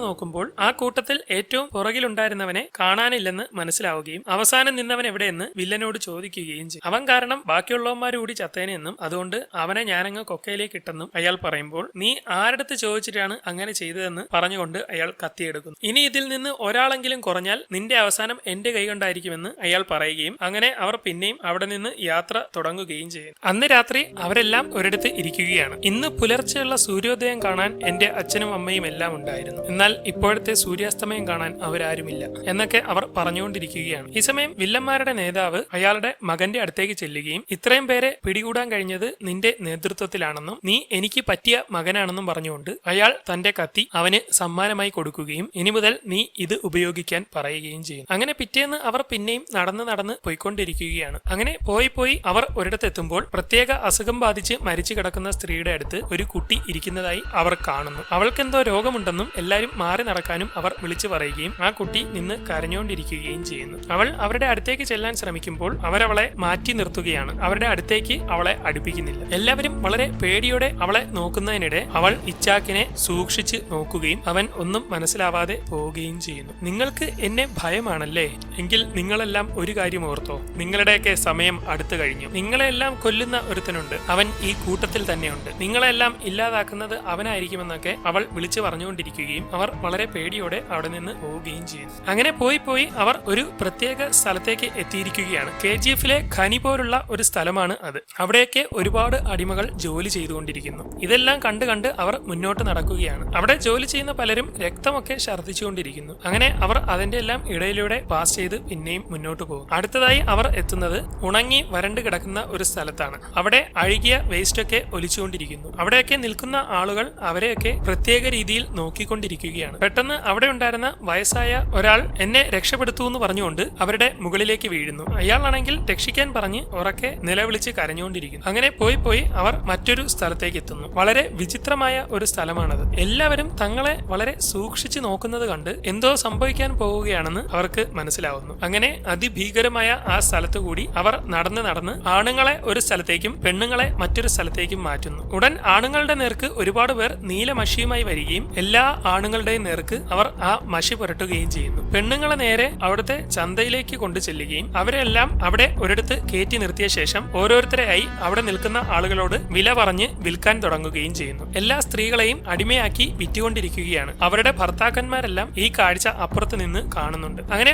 നോക്കുമ്പോൾ ആ കൂട്ടത്തിൽ ഏറ്റവും പുറകിലുണ്ടായിരുന്നവനെ കാണാനില്ലെന്ന് മനസ്സിലാവുകയും അവസാനം നിന്നവൻ എവിടെയെന്ന് വില്ലനോട് ചോദിക്കുകയും ചെയ്യും. അവൻ കാരണം ബാക്കിയുള്ളവന്മാർ കൂടി ചത്തേനെന്നും അതുകൊണ്ട് അവനെ ഞാനങ്ങ് കൊക്കയിലേക്ക് ഇട്ടെന്നും അയാൾ പറയുമ്പോൾ നീ ആരടുത്ത് ചോദിച്ചിട്ടാണ് അങ്ങനെ ചെയ്തതെന്ന് പറഞ്ഞുകൊണ്ട് അയാൾ കത്തിയെടുക്കുന്നു. ഇനി ഇതിൽ നിന്ന് ഒരാളെങ്കിലും കുറഞ്ഞാൽ നിന്റെ അവസാനം എന്റെ കൈ കൊണ്ടായിരിക്കുമെന്ന് അയാൾ പറയുകയും അങ്ങനെ അവർ പിന്നെയും അവിടെ നിന്ന് യാത്ര തുടങ്ങുകയും ചെയ്യും അന്ന് രാത്രി അവരെല്ലാം ഒരിടത്ത് ഇരിക്കുകയാണ്. ഇന്ന് പുലർച്ചെയുള്ള സൂര്യോദയം കാണാൻ എന്റെ അച്ഛനും അമ്മയും എല്ലാം ഉണ്ടായിരുന്നു. എന്നാൽ ഇപ്പോഴത്തെ സൂര്യാസ്തമയം കാണാൻ അവരാരുമില്ല എന്നൊക്കെ അവർ പറഞ്ഞുകൊണ്ടിരിക്കുകയാണ്. ഈ സമയം വില്ലന്മാരുടെ നേതാവ് അയാളുടെ മകന്റെ അടുത്തേക്ക് ചെല്ലുകയും ഇത്രയും പേരെ പിടികൂടാൻ കഴിഞ്ഞത് നിന്റെ നേതൃത്വത്തിലാണെന്നും നീ എനിക്ക് പറ്റിയ മകനാണെന്നും പറഞ്ഞുകൊണ്ട് അയാൾ തന്റെ കത്തി അവന് സമ്മാനമായി കൊടുക്കുകയും ഇനി മുതൽ നീ ഇത് ഉപയോഗിക്കാൻ പറയുകയും ചെയ്യുന്നു. അങ്ങനെ പിറ്റേന്ന് അവർ പിന്നെയും നടന്ന് നടന്ന് പോയിക്കൊണ്ടിരിക്കുകയാണ്. അങ്ങനെ പോയി പോയി അവർ ഒരിടത്തെത്തുമ്പോൾ പ്രത്യേക അസുഖം ബാധിച്ച് മരിച്ചു കിടക്കുന്ന സ്ത്രീയുടെ അടുത്ത് ഒരു കുട്ടി ഇരിക്കുന്നതായി അവർ കാണുന്നു. അവൾക്കെന്തോ രോഗമുണ്ടെന്നും എല്ലാവരും മാറി നടക്കാനും അവർ വിളിച്ചു പറയുകയും ആ കുട്ടി നിന്ന് കരഞ്ഞുകൊണ്ടിരിക്കുകയും ചെയ്യുന്നു. അവൾ അവരുടെ അടുത്തേക്ക് ചെല്ലാൻ ശ്രമിക്കുമ്പോൾ അവരവളെ മാറ്റി നിർത്തുകയാണ്. അവരുടെ അടുത്തേക്ക് അവളെ അടുപ്പിക്കുന്നില്ല. എല്ലാവരും വളരെ പേടിയോടെ അവളെ നോക്കുന്നതിനിടെ അവൾ ഇച്ചാക്കിനെ സൂക്ഷിച്ച് നോക്കുകയും അവൻ ഒന്നും മനസ്സിലാവാതെ പോവുകയും ചെയ്യുന്നു. നിങ്ങൾക്ക് എന്നെ ഭയമാണല്ലേ? എങ്കിൽ നിങ്ങളെല്ലാം ഒരു കാര്യം ഓർത്തോ. നിങ്ങളുടെയൊക്കെ സമയം അടുത്തു കഴിഞ്ഞു. നിങ്ങളെല്ലാം കൊല്ലുന്ന ഒരുത്തനുണ്ട്. അവൻ ഈ കൂട്ടത്തിൽ തന്നെയുണ്ട്. നിങ്ങളെല്ലാം ഇല്ലാതാക്കുന്നത് അവനായിരിക്കുമെന്നൊക്കെ അവൾ വിളിച്ചു പറഞ്ഞുകൊണ്ടിരിക്കുകയും അവർ വളരെ പേടിയോടെ അവിടെ നിന്ന് പോവുകയും ചെയ്യുന്നു അങ്ങനെ പോയി പോയി അവർ ഒരു പ്രത്യേക സ്ഥലത്തേക്ക് എത്തിയിരിക്കുകയാണ്. കെ ജി എഫിലെ ഖനി പോലുള്ള ഒരു സ്ഥലമാണ് അത്. അവിടെയൊക്കെ ഒരുപാട് അടിമകൾ ജോലി ചെയ്തുകൊണ്ടിരിക്കുന്നു. ഇതെല്ലാം കണ്ട് കണ്ട് അവർ മുന്നോട്ട് നടക്കുകയാണ്. അവിടെ ജോലി ചെയ്യുന്ന പലരും രക്തമൊക്കെ ഛർദ്ദിച്ചുകൊണ്ടിരിക്കുന്നു. അങ്ങനെ അവർ അതിന്റെ എല്ലാം ഇടയിലൂടെ പാസ് ചെയ്ത് പിന്നെയും മുന്നോട്ട് പോകും. അടുത്തതായി അവർ എത്തുന്നത് ഉണങ്ങി വരണ്ട് കിടക്കുന്ന ഒരു സ്ഥലത്താണ്. അവിടെ അഴുകിയ വേസ്റ്റ് ഒക്കെ ഒലിച്ചുകൊണ്ടിരിക്കുന്നു. അവിടെയൊക്കെ നിൽക്കുന്ന ആളുകൾ അവരെയൊക്കെ പ്രത്യേക രീതിയിൽ നോക്കിക്കൊണ്ടിരിക്കുകയാണ്. പെട്ടെന്ന് അവിടെ ഉണ്ടായിരുന്ന വയസ്സായ ഒരാൾ എന്നെ രക്ഷപ്പെടുത്തൂ എന്ന് പറഞ്ഞുകൊണ്ട് അവരുടെ മുകളിലേക്ക് വീഴുന്നു. അയാളാണെങ്കിൽ രക്ഷിക്കാൻ പറഞ്ഞ് ഉറക്കെ നിലവിളിച്ച് കരഞ്ഞുകൊണ്ടിരിക്കുന്നു. അങ്ങനെ പോയി പോയി അവർ മറ്റൊരു സ്ഥലത്തേക്ക് എത്തുന്നു. വളരെ വിചിത്രമായ ഒരു സ്ഥലമാണത്. എല്ലാവരും തങ്ങളെ വളരെ സൂക്ഷിച്ചു നോക്കുന്നത് കണ്ട് എന്തോ സംഭവിക്കാൻ പോവുകയാണെന്ന് അവർക്ക് മനസ്സിലാവുന്നു അങ്ങനെ അതിഭീകരമായ ആ സ്ഥലത്തു കൂടി അവർ നടന്ന് നടന്ന് ആണുങ്ങളെ ഒരു സ്ഥലത്തേക്കും പെണ്ണുങ്ങളെ മറ്റൊരു സ്ഥലത്തേക്കും മാറ്റുന്നു. ഉടൻ ആണുങ്ങളുടെ നേർക്ക് ഒരുപാട് പേർ നീല മഷിയുമായി വരികയും എല്ലാ ആണുങ്ങളുടെയും നേർക്ക് അവർ ആ മഷി പുരട്ടുകയും ചെയ്യുന്നു. പെണ്ണുങ്ങളെ നേരെ അവിടുത്തെ ചന്തയിലേക്ക് കൊണ്ടു ചെല്ലുകയും അവരെല്ലാം അവിടെ ഒരിടത്ത് കയറ്റി നിർത്തിയ ശേഷം ഓരോരുത്തരെയായി അവിടെ നിൽക്കുന്ന ആളുകളോട് വില പറഞ്ഞ് വിൽക്കാൻ തുടങ്ങുകയും ചെയ്യുന്നു. എല്ലാ സ്ത്രീകളെയും അടിമയാക്കി വിറ്റുകൊണ്ടിരിക്കുകയാണ്. അവരുടെ ഭർത്താക്കന്മാരെല്ലാം ഈ കാഴ്ച അപ്പുറത്ത് നിന്ന് കാണുന്നുണ്ട്. അങ്ങനെ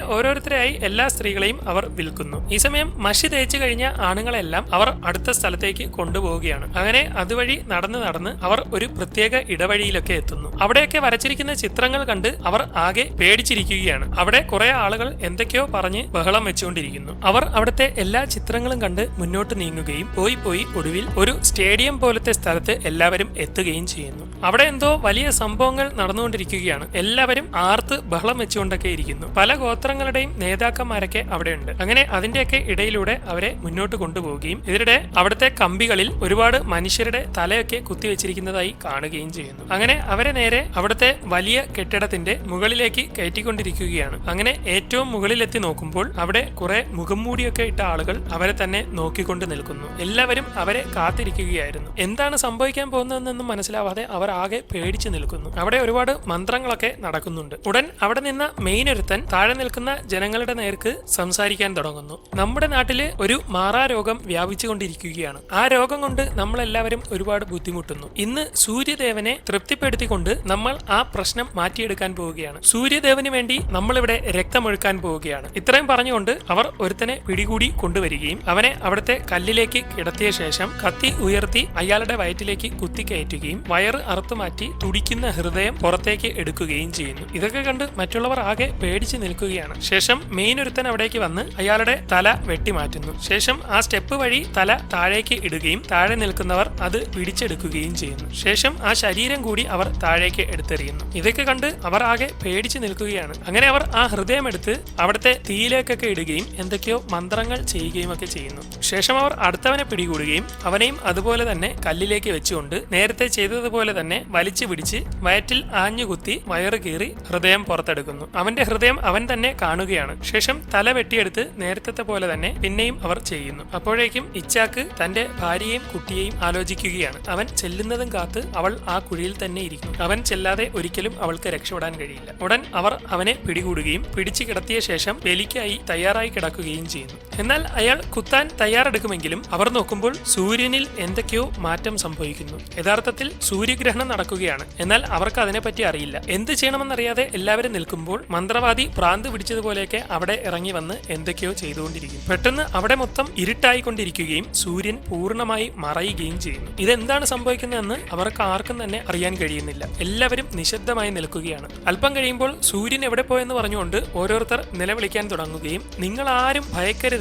ഓരോരുത്തരെയായി എല്ലാ സ്ത്രീകളെയും അവർ വിൽക്കുന്നു. ഈ സമയം മഷി തേച്ച് കഴിഞ്ഞ ആണുങ്ങളെല്ലാം അവർ അടുത്ത സ്ഥലത്തേക്ക് കൊണ്ടുപോവുകയാണ്. അങ്ങനെ അതുവഴി നടന്ന് നടന്ന് അവർ ഒരു പ്രത്യേക ഇടവഴിയിലൊക്കെ എത്തുന്നു. അവിടെയൊക്കെ വരച്ചിരിക്കുന്ന ചിത്രങ്ങൾ കണ്ട് അവർ ആകെ പേടിച്ചിരിക്കുകയാണ്. അവിടെ കുറെ ആളുകൾ എന്തൊക്കെയോ പറഞ്ഞ് ബഹളം വെച്ചുകൊണ്ടിരിക്കുന്നു. അവർ അവിടുത്തെ എല്ലാ ചിത്രങ്ങളും കണ്ട് മുന്നോട്ട് നീങ്ങുകയും പോയി പോയി ഒടുവിൽ ഒരു സ്റ്റേഡിയം പോലത്തെ സ്ഥലത്ത് എല്ലാവരും എത്തുകയും ചെയ്യുന്നു. അവിടെ എന്തോ വലിയ സംഭവങ്ങൾ നടന്നുകൊണ്ടിരിക്കുകയാണ്. എല്ലാവരും ആർത്ത് ബഹളം വെച്ചുകൊണ്ടൊക്കെ ഇരിക്കുന്നു. പല ഗോത്രങ്ങളുടെയും നേതാക്കന്മാരൊക്കെ അവിടെയുണ്ട്. അങ്ങനെ അതിന്റെയൊക്കെ ഇടയിലൂടെ അവരെ മുന്നോട്ട് കൊണ്ടുപോവുകയും ഇതിനിടെ അവിടുത്തെ കമ്പികളിൽ ഒരുപാട് മനുഷ്യരുടെ തലയൊക്കെ കുത്തിവെച്ചിരിക്കുന്നതായി കാണുകയും ചെയ്യുന്നു. അങ്ങനെ അവരെ നേരെ അവിടുത്തെ വലിയ കെട്ടിടത്തിന്റെ മുകളിലേക്ക് കയറ്റിക്കൊണ്ടിരിക്കുകയാണ്. അങ്ങനെ ഏറ്റവും മുകളിലെത്തി നോക്കുമ്പോൾ അവിടെ കുറെ മുഖംമൂടിയൊക്കെ ഇട്ട ആളുകൾ അവരെ തന്നെ നോക്കിക്കൊണ്ട് നിൽക്കുന്നു. എല്ലാവരും അവരെ കാത്തിരിക്കുകയായിരുന്നു. എന്താണ് സംഭവിക്കാൻ പോകുന്നതെന്നൊന്നും മനസ്സിലാവാതെ അവർ ആകെ പേടിച്ചു നിൽക്കുന്നു. അവിടെ ഒരുപാട് മന്ത്രങ്ങളൊക്കെ നടക്കുന്നുണ്ട്. ഉടൻ അവിടെ നിന്ന മെയിൻ ഒരുത്തൻ താഴെ നിൽക്കുന്ന ജനങ്ങളുടെ നേർക്ക് സംസാരിക്കാൻ തുടങ്ങുന്നു. നമ്മുടെ നാട്ടിൽ ഒരു മാറാ രോഗം വ്യാപിച്ചുകൊണ്ടിരിക്കുകയാണ്. ആ രോഗം കൊണ്ട് നമ്മളെല്ലാവരും ഒരുപാട് ബുദ്ധിമുട്ടുന്നു. ഇന്ന് സൂര്യദേവനെ തൃപ്തിപ്പെടുത്തിക്കൊണ്ട് നമ്മൾ ആ പ്രശ്നം മാറ്റിയെടുക്കാൻ പോവുകയാണ്. സൂര്യദേവന് വേണ്ടി നമ്മളിവിടെ രക്തമൊഴുക്കാൻ പോവുകയാണ്. ഇത്രയും പറഞ്ഞുകൊണ്ട് അവർ ഒരുത്തനെ പിടികൂടി കൊണ്ടുവരികയും അവനെ അവിടുത്തെ കല്ലിലേക്ക് കിടത്തിയ ശേഷം കത്തി ഉയർത്തി അയാളുടെ വയറ്റിലേക്ക് കുത്തിക്കയറ്റുകയും വയറ് അറുത്തു മാറ്റി തുടിക്കുന്ന ഹൃദയം പുറത്തേക്ക് എടുക്കുകയും ചെയ്യുന്നു. ഇതൊക്കെ കണ്ട് മറ്റുള്ളവർ ആകെ പേടിച്ചു നിൽക്കുകയാണ്. ശേഷം മെയിൻ ഒരുത്തൻ അവിടേക്ക് വന്ന് അയാളുടെ തല വെട്ടിമാറ്റുന്നു. ശേഷം ആ സ്റ്റെപ്പ് വഴി തല താഴേക്ക് ഇടുകയും താഴെ നിൽക്കുന്നവർ അത് പിടിച്ചെടുക്കുകയും ചെയ്യുന്നു. ശേഷം ആ ശരീരം കൂടി അവർ താഴേക്ക് എടുത്തെറിയുന്നു. ഇതൊക്കെ കണ്ട് അവർ ആകെ പേടിച്ചു നിൽക്കുകയാണ്. അങ്ങനെ അവർ ആ ഹൃദയം എടുത്ത് അവിടുത്തെ തീയിലേക്കൊക്കെ ഇടുകയും എന്തൊക്കെയോ മന്ത്രങ്ങൾ ചെയ്യുകയും ഒക്കെ ചെയ്യുന്നു. ശേഷം അവർ അടുത്തവനെ പിടികൂടുകയും അവനെയും അതുപോലെ തന്നെ കല്ലിലേക്ക് വെച്ചുകൊണ്ട് നേരത്തെ ചെയ്തതുപോലെ തന്നെ വലിച്ചു പിടിച്ച് വയറ്റിൽ ആഞ്ഞുകുത്തി വയറ് കീറി ഹൃദയം പുറത്തെടുക്കുന്നു. അവന്റെ ഹൃദയം അവൻ തന്നെ കാണുകയാണ്. ശേഷം തല വെട്ടിയെടുത്ത് നേരത്തെ പോലെ തന്നെ പിന്നെയും അവർ ചെയ്യുന്നു. അപ്പോഴേക്കും ഇച്ചാക്ക് തന്റെ ഭാര്യയെയും കുട്ടിയെയും ആലോചിക്കുകയാണ്. അവൻ ചെല്ലുന്നതും കാത്ത് അവൾ ആ കുഴിയിൽ തന്നെ ഇരിക്കുന്നു. അവൻ ചെല്ലാതെ ഒരിക്കലും അവൾക്ക് രക്ഷപ്പെടാൻ കഴിയില്ല. ഉടൻ അവർ അവനെ പിടികൂടുകയും പിടിച്ചു കിടത്തിയ ശേഷം ബലിക്കായി തയ്യാറായി കിടക്കുകയും ചെയ്യുന്നു. എന്നാൽ അയാൾ കുത്താൻ തയ്യാറെടുക്കുമെങ്കിലും അവർ നോക്കുമ്പോൾ സൂര്യനിൽ എന്തൊക്കെയോ മാറ്റം സംഭവിക്കുന്നു. യഥാർത്ഥത്തിൽ സൂര്യഗ്രഹണം നടക്കുകയാണ്. എന്നാൽ അവർക്ക് അതിനെപ്പറ്റി അറിയില്ല. എന്ത് ചെയ്യണമെന്നറിയാതെ എല്ലാവരും നിൽക്കുമ്പോൾ മന്ത്രവാദി ഭ്രാന്ത് പിടിച്ചതുപോലെയൊക്കെ അവിടെ ഇറങ്ങി വന്ന് എന്തൊക്കെയോ ചെയ്തുകൊണ്ടിരിക്കും പെട്ടെന്ന് അവിടെ മൊത്തം ഇരുട്ടായിക്കൊണ്ടിരിക്കുകയും സൂര്യൻ പൂർണമായി മറയുകയും ചെയ്യുന്നു. ഇതെന്താണ് സംഭവിക്കുന്നതെന്ന് അവർക്ക് ആർക്കും തന്നെ അറിയാൻ കഴിയുന്നില്ല. എല്ലാവരും നിശബ്ദമായി നിൽക്കുകയാണ്. അല്പം കഴിയുമ്പോൾ സൂര്യൻ എവിടെ പോയെന്ന് പറഞ്ഞുകൊണ്ട് ഓരോരുത്തർ നിലവിളിക്കാൻ തുടങ്ങുകയും നിങ്ങൾ ആരും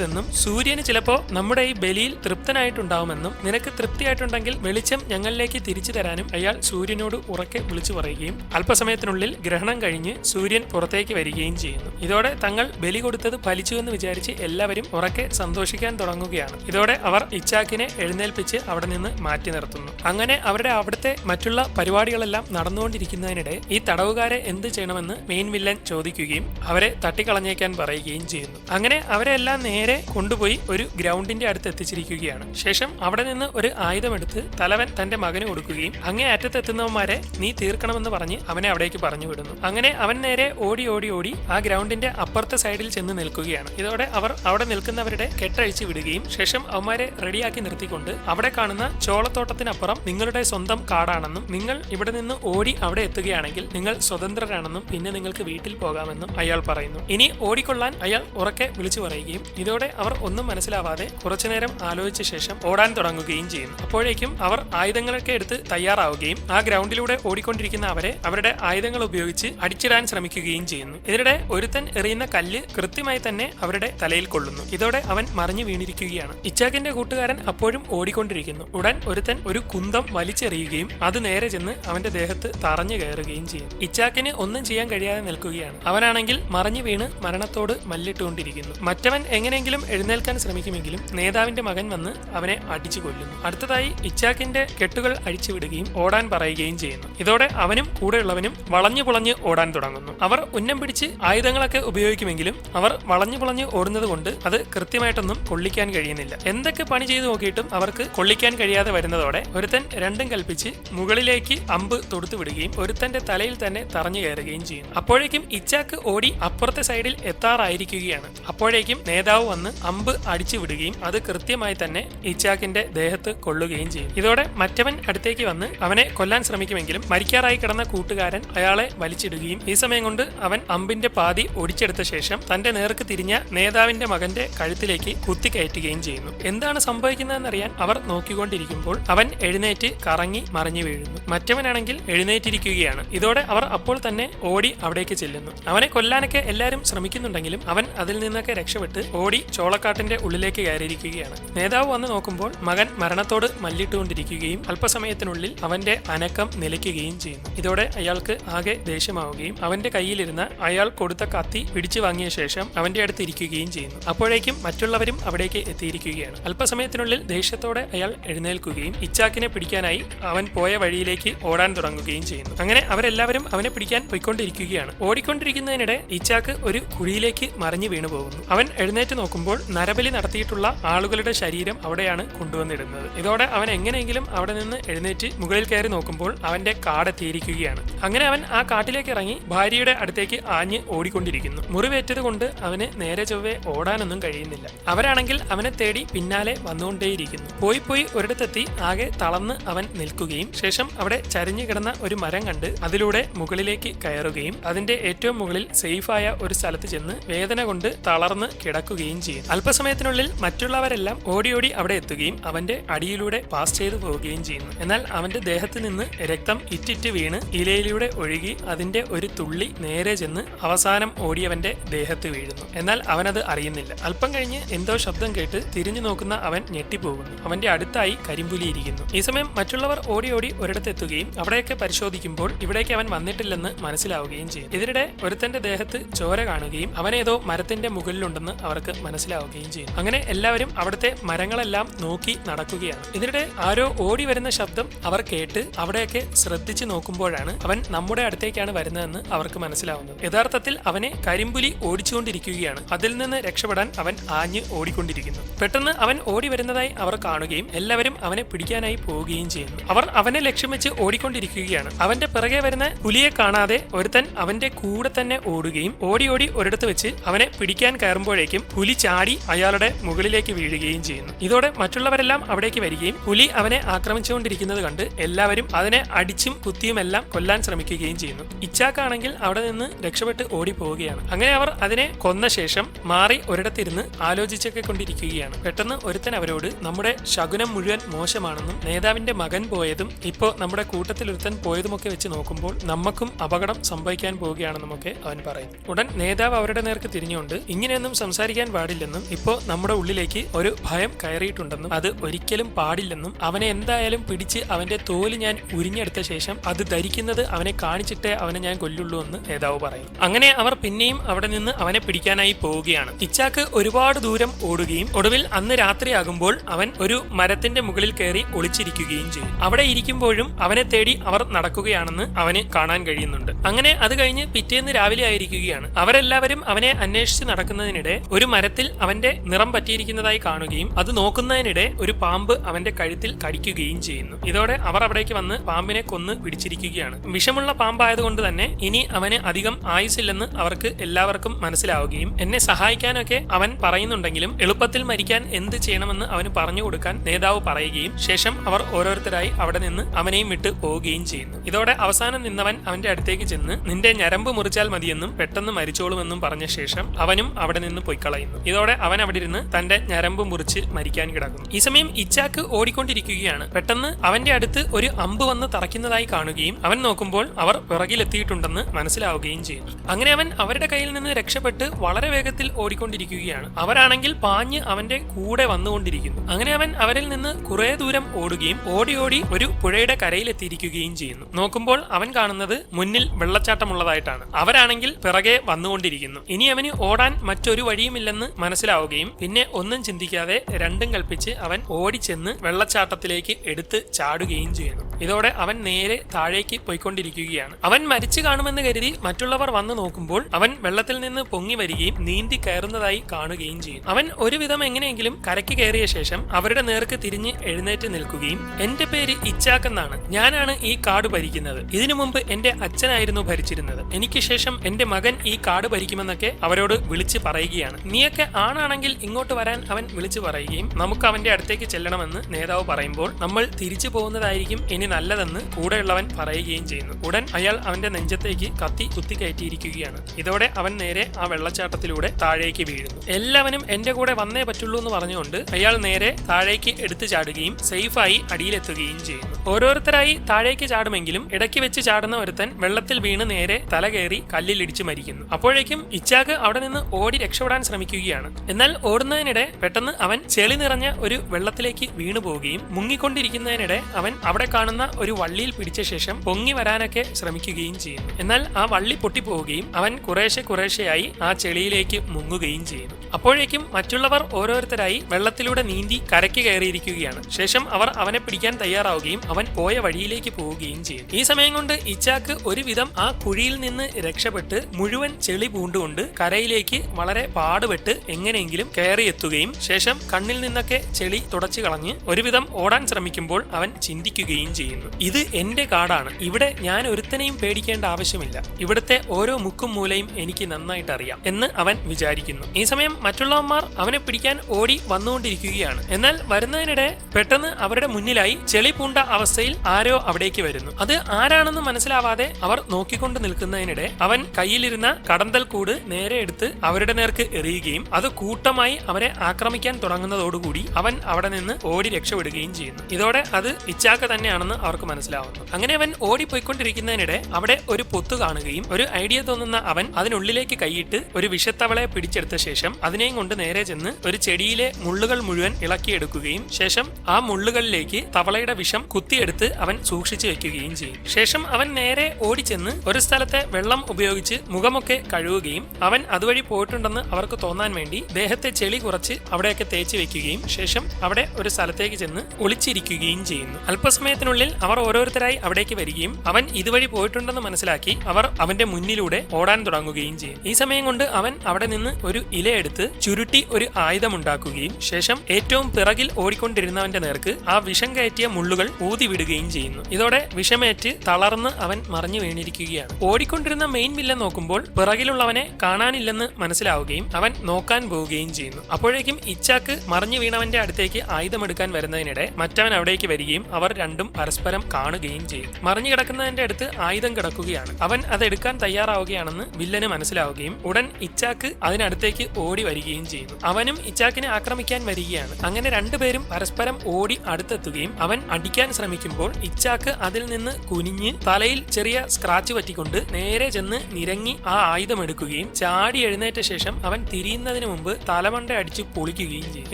ഭയക്കരുതെന്നും സൂര്യന് ചിലപ്പോൾ നമ്മുടെ ഈ ബലിയിൽ തൃപ്തനായിട്ടുണ്ടാവുമെന്നും നിനക്ക് തൃപ്തിയായിട്ടുണ്ടെങ്കിൽ വെളിച്ചം ഞങ്ങളിലേക്ക് തിരിച്ചു തരാനും അയാൾ സൂര്യനോട് ഉറക്കെ വിളിച്ചു പറയുകയും അല്പസമയത്തിനുള്ളിൽ ഗ്രഹണം കഴിഞ്ഞ് സൂര്യൻ പുറത്തേക്ക് വരികയും ചെയ്യുന്നു. ഇതോടെ തങ്ങൾ ബലി കൊടുത്തത് ഫലിച്ചു എന്ന് വിചാരിച്ച് എല്ലാവരും ഉറക്കെ സന്തോഷിക്കാൻ തുടങ്ങുകയാണ്. ഇതോടെ അവർ ഇച്ചാക്കിനെ എഴുന്നേൽപ്പിച്ച് അവിടെ നിന്ന് മാറ്റി നിർത്തുന്നു. അങ്ങനെ അവരുടെ അവിടുത്തെ മറ്റുള്ള പരിപാടികളെല്ലാം നടന്നുകൊണ്ടിരിക്കുന്നതിനിടെ ഈ തടവുകാരെ എന്ത് ചെയ്യണമെന്ന് മെയിൻ വില്ലൻ ചോദിക്കുകയും അവരെ തട്ടിക്കളഞ്ഞേക്കാൻ പറയുകയും ചെയ്യുന്നു. അങ്ങനെ അവരെല്ലാം നേരെ കൊണ്ടുപോയി ഒരു ഗ്രൗണ്ടിന്റെ അടുത്ത് എത്തിച്ചിരിക്കുകയാണ്. ശേഷം അവിടെ നിന്ന് ഒരു ആയുധമെടുത്ത് തലവൻ തന്റെ മകന് കൊടുക്കുകയും അങ്ങേ അറ്റത്തെത്തുന്നവന്മാരെ നീ തീർക്കണമെന്ന് പറഞ്ഞ് അവനെ അവിടേക്ക് പറഞ്ഞു വിടുന്നു അങ്ങനെ അവൻ നേരെ ഓടി ഓടി ഓടി ആ ഗ്രൗണ്ടിന്റെ അപ്പുറത്തെ സൈഡിൽ ചെന്ന് നിൽക്കുകയാണ്. ഇതോടെ അവർ അവിടെ നിൽക്കുന്നവരുടെ കെട്ടഴിച്ചു വിടുകയും ശേഷം അവന്മാരെ റെഡിയാക്കി നിർത്തിക്കൊണ്ട് അവിടെ കാണുന്ന ചോളത്തോട്ടത്തിനപ്പുറം നിങ്ങളുടെ സ്വന്തം കാടാണെന്നും നിങ്ങൾ ഇവിടെ നിന്ന് ഓടി അവിടെ എത്തുകയാണെങ്കിൽ നിങ്ങൾ സ്വതന്ത്രരാണെന്നും പിന്നെ നിങ്ങൾക്ക് വീട്ടിൽ പോകാമെന്നും അയാൾ പറയുന്നു. ഇനി ഓടിക്കൊള്ളാൻ അയാൾ ഉറക്കെ വിളിച്ചു പറയുകയും ഇതോടെ അവർ ഒന്നും മനസ്സിലാവാതെ കുറച്ചുനേരം ആലോചിച്ച ശേഷം ഓടാൻ തുടങ്ങുകയും ചെയ്യുന്നു. അപ്പോഴേക്കും അവർ ആയുധങ്ങളൊക്കെ എടുത്ത് തയ്യാറാവുകയും ആ ഗ്രൗണ്ടിലൂടെ ഓടിക്കൊണ്ടിരിക്കുന്ന അവരെ അവരുടെ ആയുധങ്ങൾ ഉപയോഗിച്ച് അടിച്ചിടാൻ ശ്രമിക്കുകയും ചെയ്യുന്നു. ഇതിനിടെ ഒരുത്തൻ എറിയുന്ന കല്ല് കൃത്യമായി തന്നെ അവരുടെ തലയിൽ കൊള്ളുന്നു. ഇതോടെ അവൻ മറിഞ്ഞു വീണിരിക്കുകയാണ്. ഇച്ചാക്കിന്റെ കൂട്ടുകാരൻ അപ്പോഴും ഓടിക്കൊണ്ടിരിക്കുന്നു. ഉടൻ ഒരുത്തൻ ഒരു കുന്തം വലിച്ചെറിയുകയും അത് നേരെ ചെന്ന് അവന്റെ ദേഹത്ത് തറഞ്ഞു കയറുകയും ചെയ്യും ഇച്ചാക്കിന് ഒന്നും ചെയ്യാൻ കഴിയാതെ നിൽക്കുകയാണ്. അവനാണെങ്കിൽ മറിഞ്ഞു വീണ് മരണത്തോട് മല്ലിട്ടുകൊണ്ടിരിക്കുന്നു. മറ്റവൻ എങ്ങനെയെങ്കിലും എഴുന്നേൽക്കാൻ ശ്രമിക്കുമെങ്കിലും നേതാവിന്റെ മകൻ വന്ന് അവനെ അടിച്ചു കൊല്ലുന്നു. അടുത്തതായി ഇച്ചാക്കിന്റെ കെട്ടുകൾ അഴിച്ചുവിടുകയും ഓടാൻ പറയുകയും ചെയ്യുന്നു. ഇതോടെ അവനും കൂടെയുള്ളവനും വളഞ്ഞു പുളഞ്ഞ് ഓടാൻ തുടങ്ങുന്നു. അവർ ഉന്നം പിടിച്ച് ആയുധങ്ങളൊക്കെ ഉപയോഗിക്കുമെങ്കിലും അവർ വളഞ്ഞു പുളഞ്ഞ് ഓടുന്നത് കൊണ്ട് അത് കൃത്യമായിട്ടൊന്നും കൊള്ളിക്കാൻ കഴിയുന്നില്ല. എന്തൊക്കെ പണി ചെയ്തു നോക്കിയിട്ടും അവർക്ക് കൊള്ളിക്കാൻ കഴിയാതെ വരുന്നതോടെ ഒരുത്തൻ രണ്ടും കൽപ്പിച്ച് മുകളിലേക്ക് അമ്പ് തൊടുത്തു വിടുകയും ഒരുത്തന്റെ തലയിൽ തന്നെ തറഞ്ഞു കയറുകയും ചെയ്യുന്നു. അപ്പോഴേക്കും ഇച്ചാക്ക് ഓടി അപ്പുറത്തെ സൈഡിൽ എത്താറായിരിക്കുകയാണ്. അപ്പോഴേക്കും നേതാവ് വന്ന് അമ്പ് അടിച്ചു വിടുകയും അത് കൃത്യമായി തന്നെ ഇച്ചാക്കിന്റെ ദേഹത്ത് കൊള്ളുകയും ചെയ്യും. ഇതോടെ മറ്റവൻ അടുത്തേക്ക് വന്ന് അവനെ കൊല്ലാൻ ശ്രമിക്കുമെങ്കിലും മരിക്കാറായി കിടന്ന കൂട്ടുകാരൻ അയാളെ വലിച്ചിടുകയും ഈ സമയം കൊണ്ട് അവൻ അമ്പിന്റെ പാതി ഒടിച്ചെടുത്ത ശേഷം തന്റെ നേർക്ക് തിരിഞ്ഞ നേതാവിന്റെ മകന്റെ കഴുത്തിലേക്ക് കുത്തിക്കയറ്റുകയും ചെയ്യുന്നു. എന്താണ് സംഭവിക്കുന്നതെന്നറിയാൻ അവർ നോക്കിക്കൊണ്ടിരിക്കുമ്പോൾ അവൻ എഴുന്നേറ്റ് കറങ്ങി മറിഞ്ഞു വീഴുന്നു. മറ്റവനാണെങ്കിൽ എഴുന്നേറ്റിരിക്കുകയാണ്. ഇതോടെ അവർ അപ്പോൾ തന്നെ ഓടി അവിടേക്ക് ചെല്ലുന്നു. അവനെ കൊല്ലാനൊക്കെ എല്ലാവരും ശ്രമിക്കുന്നുണ്ടെങ്കിലും അവൻ അതിൽ നിന്നൊക്കെ രക്ഷപ്പെട്ട് ഓടി ചോളക്കാട്ടിന്റെ ഉള്ളിലേക്ക് കയറിയിരിക്കുകയാണ്. നേതാവ് വന്ന് നോക്കുമ്പോൾ മകൻ മരണത്തോട് മല്ലിട്ടുകൊണ്ടിരിക്കുകയും അല്പസമയത്തിനുള്ളിൽ അവന്റെ അനക്കം നിലയ്ക്കുകയും ചെയ്യുന്നു. ഇതോടെ അയാൾക്ക് ആകെ ദേഷ്യമാവുകയും അവന്റെ കയ്യിലിരുന്ന അയാൾ കൊടുത്ത കത്തി പിടിച്ചു വാങ്ങിയ ശേഷം അവന്റെ അടുത്ത് ഇരിക്കുകയും ചെയ്യുന്നു. അപ്പോഴേക്കും മറ്റുള്ളവരും അവിടേക്ക് എത്തിയിരിക്കുകയാണ്. അല്പസമയത്തിനുള്ളിൽ ദേഷ്യത്തോടെ അയാൾ എഴുന്നേൽക്കുകയും ഇച്ചാക്കിനെ പിടിക്കാനായി അവൻ പോയ വഴിയിലേക്ക് ഓടാൻ തുടങ്ങുകയും ചെയ്യുന്നു. അങ്ങനെ അവരെല്ലാവരും അവനെ പിടിക്കാൻ പോയിക്കൊണ്ടിരിക്കുകയാണ്. ഓടിക്കൊണ്ടിരിക്കുന്നതിനിടെ ഇച്ചാക്ക് ഒരു കുഴിയിലേക്ക് മറിഞ്ഞു വീണു പോകുന്നു അവൻ എഴുന്നേറ്റ് നോക്കുമ്പോൾ നരബലി നടത്തിയിട്ടുള്ള ആളുകളുടെ ശരീരം അവിടെയാണ് കൊണ്ടുവന്നിടുന്നത്. ഇതോടെ അവൻ എങ്ങനെയെങ്കിലും അവിടെ നിന്ന് എഴുന്നേറ്റ് മുകളിൽ കയറി നോക്കുമ്പോൾ അവന്റെ കാടെത്തിയിരിക്കുകയാണ് അങ്ങനെ അവൻ ആ കാട്ടിലേക്ക് ഇറങ്ങി ഭാര്യയുടെ അടുത്തേക്ക് ആഞ്ഞ് ഓടിക്കൊണ്ടിരിക്കുന്നു. മുറിവേറ്റത് കൊണ്ട് അവന് നേരെ ചൊവ്വേ ഓടാനൊന്നും കഴിയുന്നില്ല. അവരാണെങ്കിൽ അവനെ തേടി പിന്നാലെ വന്നുകൊണ്ടേയിരിക്കുന്നു. പോയി പോയി ഒരിടത്തെത്തി ആകെ തളർന്ന് അവൻ നിൽക്കുകയും ശേഷം അവിടെ ചരിഞ്ഞു കിടന്ന ഒരു മരം കണ്ട് അതിലൂടെ മുകളിലേക്ക് കയറുകയും അതിന്റെ ഏറ്റവും മുകളിൽ സേഫായ ഒരു സ്ഥലത്ത് ചെന്ന് വേദന കൊണ്ട് തളർന്ന് കിടക്കുകയും അല്പസമയത്തിനുള്ളിൽ മറ്റുള്ളവരെല്ലാം ഓടി ഓടി അവിടെ എത്തുകയും അവന്റെ അടിയിലൂടെ പാസ് ചെയ്തു പോവുകയും ചെയ്യുന്നു. എന്നാൽ അവന്റെ ദേഹത്ത് നിന്ന് രക്തം ഇറ്റിറ്റ് വീണ് ഇലയിലൂടെ ഒഴുകി അതിന്റെ ഒരു തുള്ളി നേരെ ചെന്ന് അവസാനം ഓടിയവന്റെ ദേഹത്ത് വീഴുന്നു. എന്നാൽ അവനത് അറിയുന്നില്ല. അല്പം കഴിഞ്ഞ് എന്തോ ശബ്ദം കേട്ട് തിരിഞ്ഞു നോക്കുന്ന അവൻ ഞെട്ടിപ്പോകുന്നു. അവന്റെ അടുത്തായി കരിമ്പുലി ഇരിക്കുന്നു. ഈ സമയം മറ്റുള്ളവർ ഓടി ഓടി ഒരിടത്തെത്തുകയും അവിടെയൊക്കെ പരിശോധിക്കുമ്പോൾ ഇവിടേക്ക് അവൻ വന്നിട്ടില്ലെന്ന് മനസ്സിലാവുകയും ചെയ്യും. ഇതിനിടെ ഒരുത്തന്റെ ദേഹത്ത് ചോര കാണുകയും അവനേതോ മരത്തിന്റെ മുകളിലുണ്ടെന്ന് അവർക്ക് മനസ്സിലാവുകയും ചെയ്യുന്നു. അങ്ങനെ എല്ലാവരും അവിടുത്തെ മരങ്ങളെല്ലാം നോക്കി നടക്കുകയാണ്. ഇതിനിടെ ആരോ ഓടി വരുന്ന ശബ്ദം അവർ കേട്ട് അവിടെയൊക്കെ ശ്രദ്ധിച്ചു നോക്കുമ്പോഴാണ് അവൻ നമ്മുടെ അടുത്തേക്കാണ് വരുന്നതെന്ന് അവർക്ക് മനസ്സിലാവുന്നത്. യഥാർത്ഥത്തിൽ അവനെ കരിമ്പുലി ഓടിച്ചുകൊണ്ടിരിക്കുകയാണ്. അതിൽ നിന്ന് രക്ഷപ്പെടാൻ അവൻ ആഞ്ഞ് ഓടിക്കൊണ്ടിരിക്കുന്നു. പെട്ടെന്ന് അവൻ ഓടി വരുന്നതായി അവർ കാണുകയും എല്ലാവരും അവനെ പിടിക്കാനായി പോവുകയും ചെയ്യുന്നു. അവർ അവനെ ലക്ഷ്യം വെച്ച് ഓടിക്കൊണ്ടിരിക്കുകയാണ്. അവന്റെ പിറകെ വരുന്ന പുലിയെ കാണാതെ ഒരുത്തൻ അവന്റെ കൂടെ തന്നെ ഓടുകയും ഓടി ഓടി ഒരിടത്ത് വെച്ച് അവനെ പിടിക്കാൻ കയറുമ്പോഴേക്കും പുലി ചാടി അയാളുടെ മുകളിലേക്ക് വീഴുകയും ചെയ്യുന്നു. ഇതോടെ മറ്റുള്ളവരെല്ലാം അവിടേക്ക് വരികയും പുലി അവനെ ആക്രമിച്ചുകൊണ്ടിരിക്കുന്നത് കണ്ട് എല്ലാവരും അതിനെ അടിച്ചും കുത്തിയുമെല്ലാം കൊല്ലാൻ ശ്രമിക്കുകയും ചെയ്യുന്നു. ഇച്ചാക്കാണെങ്കിൽ അവിടെ നിന്ന് രക്ഷപ്പെട്ട് ഓടി പോവുകയാണ് അങ്ങനെ അവർ അതിനെ കൊന്ന ശേഷം മാറി ഒരിടത്തിരുന്ന് ആലോചിച്ചൊക്കെ കൊണ്ടിരിക്കുകയാണ്. പെട്ടെന്ന് ഒരുത്തൻ അവരോട് നമ്മുടെ ശകുനം മുഴുവൻ മോശമാണെന്നും നേതാവിന്റെ മകൻ പോയതും ഇപ്പോ നമ്മുടെ കൂട്ടത്തിൽ ഒരുത്തൻ പോയതുമൊക്കെ വെച്ച് നോക്കുമ്പോൾ നമുക്കും അപകടം സംഭവിക്കാൻ പോവുകയാണെന്നുമൊക്കെ അവൻ പറയുന്നു ഉടൻ നേതാവ് അവരുടെ നേർക്ക് തിരിഞ്ഞുകൊണ്ട് ഇങ്ങനെയൊന്നും സംസാരിക്കാൻ പാടില്ലെന്നും ഇപ്പോ നമ്മുടെ ഉള്ളിലേക്ക് ഒരു ഭയം കയറിയിട്ടുണ്ടെന്നും അത് ഒരിക്കലും പാടില്ലെന്നും അവനെ എന്തായാലും പിടിച്ച് അവന്റെ തോൽ ഞാൻ ഉരിഞ്ഞെടുത്ത ശേഷം അത് ധരിക്കുന്നത് അവനെ കാണിച്ചിട്ടേ അവനെ ഞാൻ കൊല്ലുള്ളൂ എന്ന് നേതാവ് പറയും അങ്ങനെ അവർ പിന്നെയും അവിടെ നിന്ന് അവനെ പിടിക്കാനായി പോവുകയാണ്. ഇച്ചാക്ക് ഒരുപാട് ദൂരം ഓടുകയും ഒടുവിൽ അന്ന് രാത്രിയാകുമ്പോൾ അവൻ ഒരു മരത്തിന്റെ മുകളിൽ കയറി ഒളിച്ചിരിക്കുകയും ചെയ്യും. അവിടെ ഇരിക്കുമ്പോഴും അവനെ തേടി അവർ നടക്കുകയാണെന്ന് അവന് കാണാൻ കഴിയുന്നുണ്ട്. അങ്ങനെ അത് കഴിഞ്ഞ് പിറ്റേന്ന് രാവിലെ ആയിരിക്കുകയാണ്. അവരെല്ലാവരും അവനെ അന്വേഷിച്ച് നടക്കുന്നതിനിടെ ഒരു മരത്തിൽ അവന്റെ നിറം പറ്റിയിരിക്കുന്നതായി കാണുകയും അത് നോക്കുന്നതിനിടെ ഒരു പാമ്പ് അവന്റെ കഴുത്തിൽ കടിക്കുകയും ചെയ്യുന്നു. ഇതോടെ അവർ അവിടേക്ക് വന്ന് പാമ്പിനെ കൊന്ന് പിടിച്ചിരിക്കുകയാണ്. വിഷമുള്ള പാമ്പായതുകൊണ്ട് തന്നെ ഇനി അവന് അധികം ആയുസില്ലെന്ന് അവർക്ക് എല്ലാവർക്കും മനസ്സിലാവുകയും എന്നെ സഹായിക്കാനൊക്കെ അവൻ പറയുന്നുണ്ടെങ്കിലും എളുപ്പത്തിൽ മരിക്കാൻ എന്ത് ചെയ്യണമെന്ന് അവന് പറഞ്ഞു കൊടുക്കാൻ നേതാവ് പറയുകയും ശേഷം അവർ ഓരോരുത്തരായി അവിടെ നിന്ന് അവനെയും വിട്ട് പോവുകയും ചെയ്യുന്നു. ഇതോടെ അവസാനം നിന്നവൻ അവന്റെ അടുത്തേക്ക് ചെന്ന് നിന്റെ ഞരമ്പ് മുറിച്ചാൽ മതിയെന്നും പെട്ടെന്ന് മരിച്ചോളുമെന്നും പറഞ്ഞ ശേഷം അവനും അവിടെ നിന്ന് പൊയ്ക്കളയുന്നു. ഇതോടെ അവൻ അവിടെ ഇരുന്ന് തന്റെ ഞരമ്പ് മുറിച്ച് മരിക്കാൻ കിടക്കുന്നു. ഈ സമയം ഇച്ചാക്ക് ഓടിക്കൊണ്ടിരിക്കുകയാണ്. പെട്ടെന്ന് അവന്റെ അടുത്ത് ഒരു അമ്പ് വന്ന് തറയ്ക്കുന്നതായി കാണുകയും അവൻ നോക്കുമ്പോൾ അവർ പിറകിലെത്തിയിട്ടുണ്ടെന്ന് മനസ്സിലാവുകയും ചെയ്യുന്നു. അങ്ങനെ അവൻ അവരുടെ കയ്യിൽ നിന്ന് രക്ഷപ്പെട്ട് വളരെ വേഗത്തിൽ ഓടിക്കൊണ്ടിരിക്കുകയാണ്. അവരാണെങ്കിൽ പാഞ്ഞ് അവന്റെ കൂടെ വന്നുകൊണ്ടിരിക്കുന്നു. അങ്ങനെ അവൻ അവരിൽ നിന്ന് കുറെ ദൂരം ഓടുകയും ഓടി ഓടി ഒരു പുഴയുടെ കരയിലെത്തിയിരിക്കുകയും ചെയ്യുന്നു. നോക്കുമ്പോൾ അവൻ കാണുന്നത് മുന്നിൽ വെള്ളച്ചാട്ടമുള്ളതായിട്ടാണ്. അവരാണെങ്കിൽ പിറകെ വന്നുകൊണ്ടിരിക്കുന്നു. ഇനി അവന് ഓടാൻ മറ്റൊരു വഴിയുമില്ലെന്ന് മനസ്സിലാവുകയും പിന്നെ ഒന്നും ചിന്തിക്കാതെ രണ്ടും കൽപ്പിച്ച് അവൻ ഓടിച്ചെന്ന് വെള്ളച്ചാട്ടത്തിലേക്ക് എടുത്ത് ചാടുകയും ചെയ്യുന്നു ഇതോടെ അവൻ നേരെ താഴേക്ക് പോയിക്കൊണ്ടിരിക്കുകയാണ്. അവൻ മരിച്ചു കാണുമെന്ന് കരുതി മറ്റുള്ളവർ വന്നു നോക്കുമ്പോൾ അവൻ വെള്ളത്തിൽ നിന്ന് പൊങ്ങി വരികയും നീന്തി കയറുന്നതായി കാണുകയും ചെയ്യും. അവൻ ഒരുവിധം എങ്ങനെയെങ്കിലും കരയ്ക്ക് കയറിയ ശേഷം അവരുടെ നേർക്ക് തിരിഞ്ഞ് എഴുന്നേറ്റ് നിൽക്കുകയും എന്റെ പേര് ഇച്ചാക്കെന്നാണ് ഞാനാണ് ഈ കാട് ഭരിക്കുന്നത്. ഇതിനു മുമ്പ് എന്റെ അച്ഛനായിരുന്നു ഭരിച്ചിരുന്നത്. എനിക്ക് ശേഷം എന്റെ മകൻ ഈ കാട് ഭരിക്കുമെന്നൊക്കെ അവരോട് വിളിച്ചു പറയുകയാണ്. നീയൊക്കെ ആണാണെങ്കിൽ ഇങ്ങോട്ട് വരാൻ അവൻ വിളിച്ചു പറയുകയും നമുക്ക് അവന്റെ അടുത്തേക്ക് ചെല്ലണമെന്ന് നേതാവ് പറയുമ്പോൾ നമ്മൾ തിരിച്ചു പോകുന്നതായിരിക്കും ഇനി നല്ലതെന്ന് കൂടെയുള്ളവൻ പറയുകയും ചെയ്യുന്നു. ഉടൻ അയാൾ അവന്റെ നെഞ്ചത്തേക്ക് കത്തി കുത്തിക്കയറ്റിയിരിക്കുകയാണ്. ഇതോടെ അവൻ നേരെ ആ വെള്ളച്ചാട്ടത്തിലൂടെ താഴേക്ക് വീഴുന്നു. എല്ലാവരും എന്റെ കൂടെ വന്നേ പറ്റുള്ളൂ എന്ന് പറഞ്ഞുകൊണ്ട് അയാൾ നേരെ താഴേക്ക് എടുത്തു ചാടുകയും സേഫായി അടിയിലെത്തുകയും ചെയ്യുന്നു. ഓരോരുത്തരായി താഴേക്ക് ചാടുമെങ്കിലും ഇടയ്ക്ക് വെച്ച് ചാടുന്ന ഒരുത്തൻ വെള്ളത്തിൽ വീണ് നേരെ തല കയറി കല്ലിലിടിച്ച് മരിക്കുന്നു. അപ്പോഴേക്കും ഇച്ചാക്ക് അവിടെ നിന്ന് ഓടി രക്ഷപ്പെടാൻ ശ്രമിക്കുകയാണ്. എന്നാൽ ഓടുന്നതിനിടെ പെട്ടെന്ന് അവൻ ചെളി നിറഞ്ഞ ഒരു വെള്ളത്തിലേക്ക് വീണു പോവുകയും മുങ്ങിക്കൊണ്ടിരിക്കുന്നതിനിടെ അവൻ അവിടെ കാണുന്ന ഒരു വള്ളിയിൽ പിടിച്ച ശേഷം പൊങ്ങി വരാനൊക്കെ ശ്രമിക്കുകയും ചെയ്യുന്നു എന്നാൽ ആ വള്ളി പൊട്ടിപ്പോവുകയും അവൻ കുറേശ്ശെ കുറേശ്ശെയായി ആ ചെളിയിലേക്ക് മുങ്ങുകയും ചെയ്യുന്നു അപ്പോഴേക്കും മറ്റുള്ളവർ ഓരോരുത്തരായി വെള്ളത്തിലൂടെ നീന്തി കരയ്ക്ക് കയറിയിരിക്കുകയാണ്. ശേഷം അവർ അവനെ പിടിക്കാൻ തയ്യാറാവുകയും അവൻ പോയ വഴിയിലേക്ക് പോവുകയും ചെയ്യും ഈ സമയം കൊണ്ട് ഇച്ചാക്ക് ഒരുവിധം ആ കുഴിയിൽ നിന്ന് രക്ഷപ്പെട്ട് മുഴുവൻ ചെളി പൂണ്ടുകൊണ്ട് കരയിലേക്ക് വളരെ പാടുപെട്ട് എങ്ങനെയെങ്കിലും കയറി എത്തുകയും ശേഷം കണ്ണിൽ നിന്നൊക്കെ ചെളി തുടച്ചു കളഞ്ഞ് ഒരുവിധം ഓടാൻ ശ്രമിക്കുമ്പോൾ അവൻ ചിന്തിക്കുകയും ചെയ്യുന്നു. ഇത് എന്റെ കാടാണ്. ഇവിടെ ഞാൻ ഒരുത്തനെയും പേടിക്കേണ്ട ആവശ്യമില്ല. ഇവിടുത്തെ ഓരോ മുക്കും മൂലയും എനിക്ക് നന്നായിട്ട് അറിയാം എന്ന് അവൻ വിചാരിക്കുന്നു. ഈ സമയം മറ്റുള്ളവന്മാർ അവനെ പിടിക്കാൻ ഓടി വന്നുകൊണ്ടിരിക്കുകയാണ്. എന്നാൽ വരുന്നതിനിടെ പെട്ടെന്ന് അവരുടെ മുന്നിലായി ചെളി പൂണ്ട അവസ്ഥയിൽ ആരോ അവിടേക്ക് വരുന്നു. അത് ആരാണെന്ന് മനസ്സിലാവാതെ അവർ നോക്കിക്കൊണ്ട് നിൽക്കുന്നതിനിടെ അവൻ കയ്യിലിരുന്ന കടന്തൽ കൂട് നേരെ എടുത്ത് അവരുടെ നേർക്ക് എറിയുകയും അത് കൂട്ടമായി അവരെ ആക്രമിക്കാൻ തുടങ്ങുന്നതോടുകൂടി അവൻ അവിടെ നിന്ന് ഓടി രക്ഷപ്പെടുകയും ചെയ്യുന്നു. ഇതോടെ അത് ഇച്ചാക്ക തന്നെയാണെന്ന് അവർക്ക് മനസ്സിലാവുന്നു. അങ്ങനെ അവൻ ഓടിപ്പോയിക്കൊണ്ടിരിക്കുന്നതിനിടെ അവിടെ ഒരു പൊത്തു കാണുകയും ഒരു ഐഡിയ തോന്നുന്ന അവൻ അതിനുള്ളിലേക്ക് കൈയിട്ട് ഒരു വിഷത്തവളെ പിടിച്ചെടുത്ത ശേഷം അതിനെയും കൊണ്ട് നേരെ ചെന്ന് ഒരു ചെടിയിലെ മുള്ളുകൾ മുഴുവൻ ഇളക്കിയെടുക്കുകയും ശേഷം ആ മുള്ളുകളിലേക്ക് തവളയുടെ വിഷം കുത്തിയെടുത്ത് അവൻ സൂക്ഷിച്ചു വെക്കുകയും ചെയ്യും. ശേഷം അവൻ നേരെ ഓടിച്ചെന്ന് ഒരു സ്ഥലത്തെ വെള്ളം ഉപയോഗിച്ച് മുഖമൊക്കെ കഴുകുകയും അവൻ അതുവഴി പോയിട്ടുണ്ടെന്ന് അവർക്ക് തോന്നാൻ വേണ്ടി ദേഹത്തെ ചെളി കുറച്ച് അവിടെയൊക്കെ തേച്ച് വെക്കുകയും ശേഷം അവിടെ ഒരു സ്ഥലത്തേക്ക് ചെന്ന് ഒളിച്ചിരിക്കുകയും ചെയ്യുന്നു. അല്പസമയത്തിനുള്ളിൽ അവർ ഓരോരുത്തരായി അവിടേക്ക് വരികയും അവൻ ഇതുവഴി പോയിട്ടുണ്ടെന്ന് മനസ്സിലാക്കി അവർ അവന്റെ മുന്നിലൂടെ ഓടാൻ തുടങ്ങുകയും ചെയ്യും ഈ സമയം കൊണ്ട് അവൻ അവിടെ നിന്ന് ഒരു ഇലയെടുത്ത് ചുരുട്ടി ഒരു ആയുധമുണ്ടാക്കുകയും ശേഷം ഏറ്റവും പിറകിൽ ഓടിക്കൊണ്ടിരുന്നവന്റെ നേർക്ക് ആ വിഷം കയറ്റിയ മുള്ളുകൾ ഊതി വിടുകയും ചെയ്യുന്നു. ഇതോടെ വിഷമേറ്റ് തളർന്ന് അവൻ മറിഞ്ഞു വീണിരിക്കുകയാണ്. ഓടിക്കൊണ്ടിരുന്ന മെയിൻ വില്ലൻ നോക്കുമ്പോൾ പിറകിലുള്ളവനെ കാണാനില്ലെന്ന് മനസ്സിലാവുകയും അവൻ നോക്കാൻ പോവുകയും ചെയ്യുന്നു. അപ്പോഴേക്കും ഇച്ചാക്ക് മറിഞ്ഞു വീണവന്റെ അടുത്തേക്ക് ആയുധമെടുക്കാൻ വരുന്നതിനിടെ മറ്റവൻ അവിടേക്ക് വരികയും അവർ രണ്ടും പരസ്പരം കാണുകയും ചെയ്യും മറിഞ്ഞു കിടക്കുന്നതിന്റെ അടുത്ത് ആയുധം കിടക്കുകയാണ്. അവൻ അത് എടുക്കാൻ തയ്യാറാവുകയാണെന്ന് വില്ലന് മനസ്സിലാവുകയും ഉടൻ ഇച്ചാക്ക് അതിനടുത്തേക്ക് ഓടി വരികയും ചെയ്യുന്നു. അവനും ഇച്ചാക്കിനെ ആക്രമിക്കാൻ വരികയാണ്. അങ്ങനെ രണ്ടുപേരും പരസ്പരം ഓടി അടുത്തെത്തുകയും അവൻ അടിക്കാൻ ശ്രമിക്കുമ്പോൾ ഇച്ചാക്ക് അതിൽ നിന്ന് കുനിഞ്ഞ് തലയിൽ ചെറിയ സ്ക്രാച്ച് പറ്റിക്കൊണ്ട് നേരെ ചെന്ന് നിരങ്ങി ആ ആയുധം എടുക്കുകയും ചാടി എഴുന്നേറ്റ ശേഷം അവൻ തിരിയുന്നതിന് മുമ്പ് തലമണ്ട അടിച്ച് പൊളിക്കുകയും ചെയ്യും.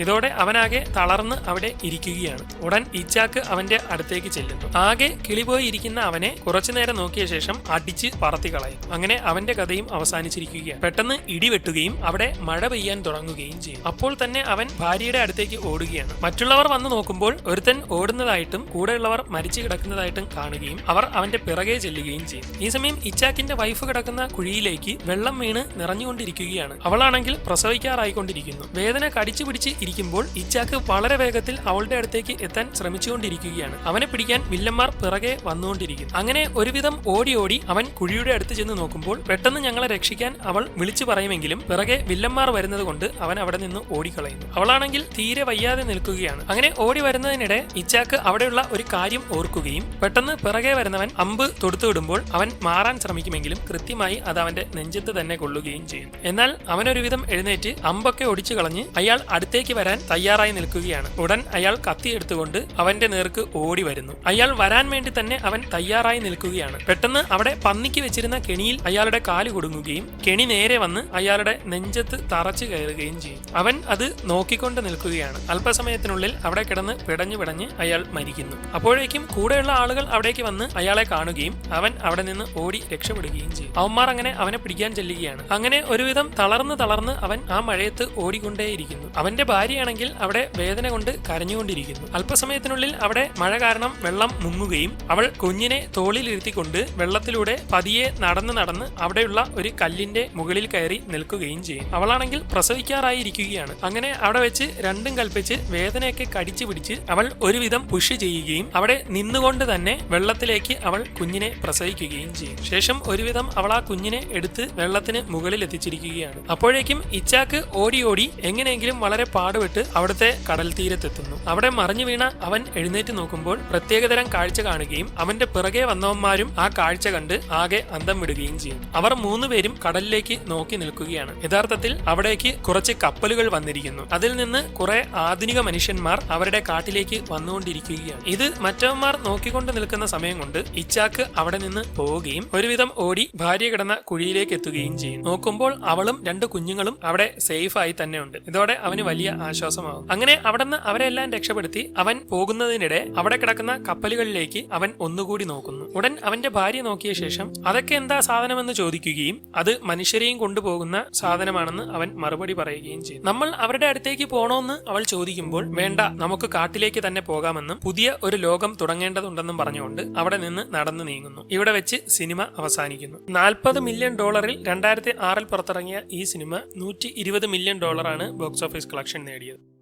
ഇതോടെ അവനാകെ തളർന്ന് അവിടെ ഇരിക്കുകയാണ്. ഉടൻ ഇച്ചാക്ക് അവന്റെ അടുത്തേക്ക് ചെല്ലുന്നു. ആകെ കിളിപോയി ഇരിക്കുന്ന അവനെ കുറച്ചു നേരം നോക്കിയ ശേഷം അടിച്ച് പറത്തി കളയും. അങ്ങനെ അവന്റെ കഥയും അവസാനിച്ചിരിക്കുകയാണ്. പെട്ടെന്ന് ഇടിവെട്ടുകയും അവിടെ മഴ പെയ്യാൻ തുടങ്ങുകയും ചെയ്യും. അപ്പോൾ തന്നെ അവൻ ഭാര്യയുടെ അടുത്തേക്ക് ഓടുകയാണ്. മറ്റുള്ളവർ വന്നു നോക്കുമ്പോൾ ഒരുത്തൻ ഓടുന്നതായിട്ടും കൂടെയുള്ളവർ മരിച്ചു കിടക്കുന്നതായിട്ടും കാണുകയും അവർ അവന്റെ പിറകെ ചെല്ലുകയും ചെയ്യും. ഈ സമയം ഇച്ചാക്കിന്റെ വൈഫ് കിടക്കുന്ന കുഴിയിലേക്ക് വെള്ളം വീണ് നിറഞ്ഞുകൊണ്ടിരിക്കുകയാണ്. അവളാണെങ്കിൽ പ്രസവിക്കാറായിക്കൊണ്ടിരിക്കുന്നു വേദന കടിച്ചു പിടിച്ച് ഇരിക്കുമ്പോൾ ഇച്ചാക്ക് വളരെ വേഗത്തിൽ അവളുടെ അടുത്തേക്ക് എത്താൻ ശ്രമിച്ചുകൊണ്ടിരിക്കുകയാണ്. അവനെ പിടിക്കാൻ വില്ലന്മാർ പിറകെ വന്നുകൊണ്ടിരിക്കുന്നു. അങ്ങനെ ഒരുവിധം ഓടി ഓടി അവൻ കുഴിയുടെ അടുത്ത് ചെന്ന് നോക്കുമ്പോൾ പെട്ടെന്ന് ഞങ്ങളെ രക്ഷിക്കാൻ അവൾ വിളിച്ചു പറയുമെങ്കിലും പിറകെ വില്ലന്മാർ വരുന്നത് കൊണ്ട് അവൻ അവിടെ നിന്ന് ഓടിക്കളയുന്നു. അവളാണെങ്കിൽ തീരെ വയ്യാതെ നിൽക്കുകയാണ്. അങ്ങനെ ഓടി വരുന്നതിനിടെ ഇച്ചാക്ക് അവിടെയുള്ള ഒരു കാര്യം ഓർക്കുകയും പെട്ടെന്ന് പിറകെ വരുന്നവൻ അമ്പ് തൊടുത്തുവിടുമ്പോൾ അവൻ മാറാൻ ശ്രമിക്കുമെങ്കിലും കൃത്യമായി അത് അവന്റെ നെഞ്ചത്ത് തന്നെ കൊള്ളുകയും ചെയ്യുന്നു. എന്നാൽ അവനൊരുവിധം എഴുന്നേറ്റ് അമ്പൊക്കെ ഒടിച്ചു കളഞ്ഞ് അയാൾ അടുത്തേക്ക് വരാൻ തയ്യാറായി നിൽക്കുകയാണ്. ഉടൻ അയാൾ കത്തി എടുത്തുകൊണ്ട് അവന്റെ നേർക്ക് ഓടി വരുന്നു. അയാൾ വരാൻ വേണ്ടി തന്നെ അവൻ തയ്യാറായി നിൽക്കുകയാണ്. പെട്ടെന്ന് അവിടെ പന്നിക്ക് വെച്ചിരുന്ന കെണിയിൽ അയാളുടെ കാൽ കൊടുങ്ങുകയും കെണി നേരെ വന്ന് അയാളുടെ നെഞ്ചത്ത് തറച്ചു കയറുകയും ചെയ്യും. അവൻ അത് നോക്കിക്കൊണ്ട് നിൽക്കുകയാണ്. അല്പസമയത്തിനുള്ളിൽ അവിടെ കിടന്ന് പിടഞ്ഞു പിടഞ്ഞ് അയാൾ മരിക്കുന്നു. അപ്പോഴേക്കും കൂടെയുള്ള ആളുകൾ അവിടേക്ക് വന്ന് അയാളെ കാണുകയും അവൻ അവിടെ നിന്ന് ഓടി രക്ഷപ്പെടുകയും ചെയ്യും. അവന്മാർ അങ്ങനെ അവനെ പിടിക്കാൻ ചെല്ലുകയാണ്. അങ്ങനെ ഒരുവിധം തളർന്ന് തളർന്ന് അവൻ ആ മഴയത്ത് ഓടിക്കൊണ്ടേയിരിക്കുന്നു. അവന്റെ ഭാര്യയാണെങ്കിൽ അവിടെ വേദന കൊണ്ട് കരഞ്ഞുകൊണ്ടിരിക്കുന്നു. അല്പസമയത്തിനുള്ളിൽ അവിടെ മഴ കാരണം വെള്ളം മുങ്ങുകയും അവൾ കുഞ്ഞിനെ തോളിലിരുത്തിക്കൊണ്ട് വെള്ളത്തിലൂടെ പതിയെ നടന്ന് നടന്ന് അവിടെയുള്ള ഒരു കല്ലിന്റെ മുകളിൽ കയറി നിൽക്കുകയും ചെയ്യും. അവളാണെങ്കിൽ പ്രസവിക്കാറായിരിക്കുകയാണ്. അങ്ങനെ അവിടെ വെച്ച് രണ്ടും കൽപ്പിച്ച് വേദനയൊക്കെ കടിച്ചു പിടിച്ച് അവൾ ഒരുവിധം പുഷ് ചെയ്യുകയും അവിടെ നിന്നുകൊണ്ട് തന്നെ വെള്ളത്തിലേക്ക് അവൾ കുഞ്ഞിനെ പ്രസവിക്കുകയും ചെയ്യും. ശേഷം ഒരുവിധം അവൾ ആ കുഞ്ഞിനെ എടുത്ത് വെള്ളത്തിന് മുകളിൽ എത്തിച്ചിരിക്കുകയാണ് അപ്പോഴേക്കും ഇച്ചാക്ക് ഓടി ഓടി എങ്ങനെയെങ്കിലും വളരെ പാടുപെട്ട് അവിടുത്തെ കടൽ തീരത്തെത്തുന്നു. അവിടെ മറിഞ്ഞു വീണ അവൻ എഴുന്നേറ്റ് നോക്കുമ്പോൾ പ്രത്യേകതരം കാഴ്ച കാണുകയും അവന്റെ പിറകെ വന്നവന്മാരും ആ കാഴ്ച കണ്ട് ആകെ അന്തം വിടുകയും ചെയ്യും അവർ മൂന്നുപേരും കടലിലേക്ക് നോക്കി നിൽക്കുകയാണ്. യഥാർത്ഥത്തിൽ അവിടേക്ക് കുറച്ച് കപ്പലുകൾ വന്നിരിക്കുന്നു. അതിൽ നിന്ന് കുറെ ആധുനിക മനുഷ്യന്മാർ അവരുടെ കാട്ടിലേക്ക് വന്നുകൊണ്ടിരിക്കുകയാണ്. ഇത് മറ്റവന്മാർ നോക്കിക്കൊണ്ട് നിൽക്കുന്ന സമയം കൊണ്ട് ഇച്ചാക്ക് അവിടെ നിന്ന് പോവുകയും ഒരുവിധം ഓടി ഭാര്യ കിടന്ന കുഴിയിലേക്ക് എത്തുകയും ചെയ്യും. നോക്കുമ്പോൾ അവളും രണ്ട് കുഞ്ഞുങ്ങളും അവിടെ സേഫ് ആയി തന്നെ ഉണ്ട് ഇതോടെ അവന് വലിയ ആശ്വാസമാകും. അങ്ങനെ അവിടെ നിന്ന് അവരെല്ലാം രക്ഷപ്പെടുത്തി അവൻ പോകുന്നതിനിടെ അവിടെ കിടക്കുന്ന കപ്പലുകളിലേക്ക് അവൻ ഒന്നുകൂടി നോക്കുന്നു. ഉടൻ അവന്റെ ഭാര്യ നോക്കിയ ശേഷം അതൊക്കെ എന്താ സാധനമെന്ന് ചോദിക്കുകയും അത് മനുഷ്യരെയും കൊണ്ടുപോകുന്ന സാധനമാണെന്ന് അവൻ മറുപടി പറയുകയും ചെയ്തു. നമ്മൾ അവരുടെ അടുത്തേക്ക് പോണോന്ന് അവൾ ചോദിക്കുമ്പോൾ വേണ്ട നമുക്ക് കാട്ടിലേക്ക് തന്നെ പോകാമെന്നും പുതിയ ഒരു ലോകം തുടങ്ങേണ്ടതുണ്ടെന്നും പറഞ്ഞുകൊണ്ട് അവിടെ നിന്ന് നടന്നു നീങ്ങുന്നു. ഇവിടെ വെച്ച് സിനിമ അവസാനിക്കുന്നു. നാൽപ്പത് മില്യൺ ഡോളറിൽ രണ്ടായിരത്തി ആറിൽ പുറത്തിറങ്ങിയ ഈ സിനിമ നൂറ്റി ഇരുപത് മില്യൺ ഡോളറാണ് ബോക്സ് ഓഫീസ് കളക്ഷൻ നേടിയത്.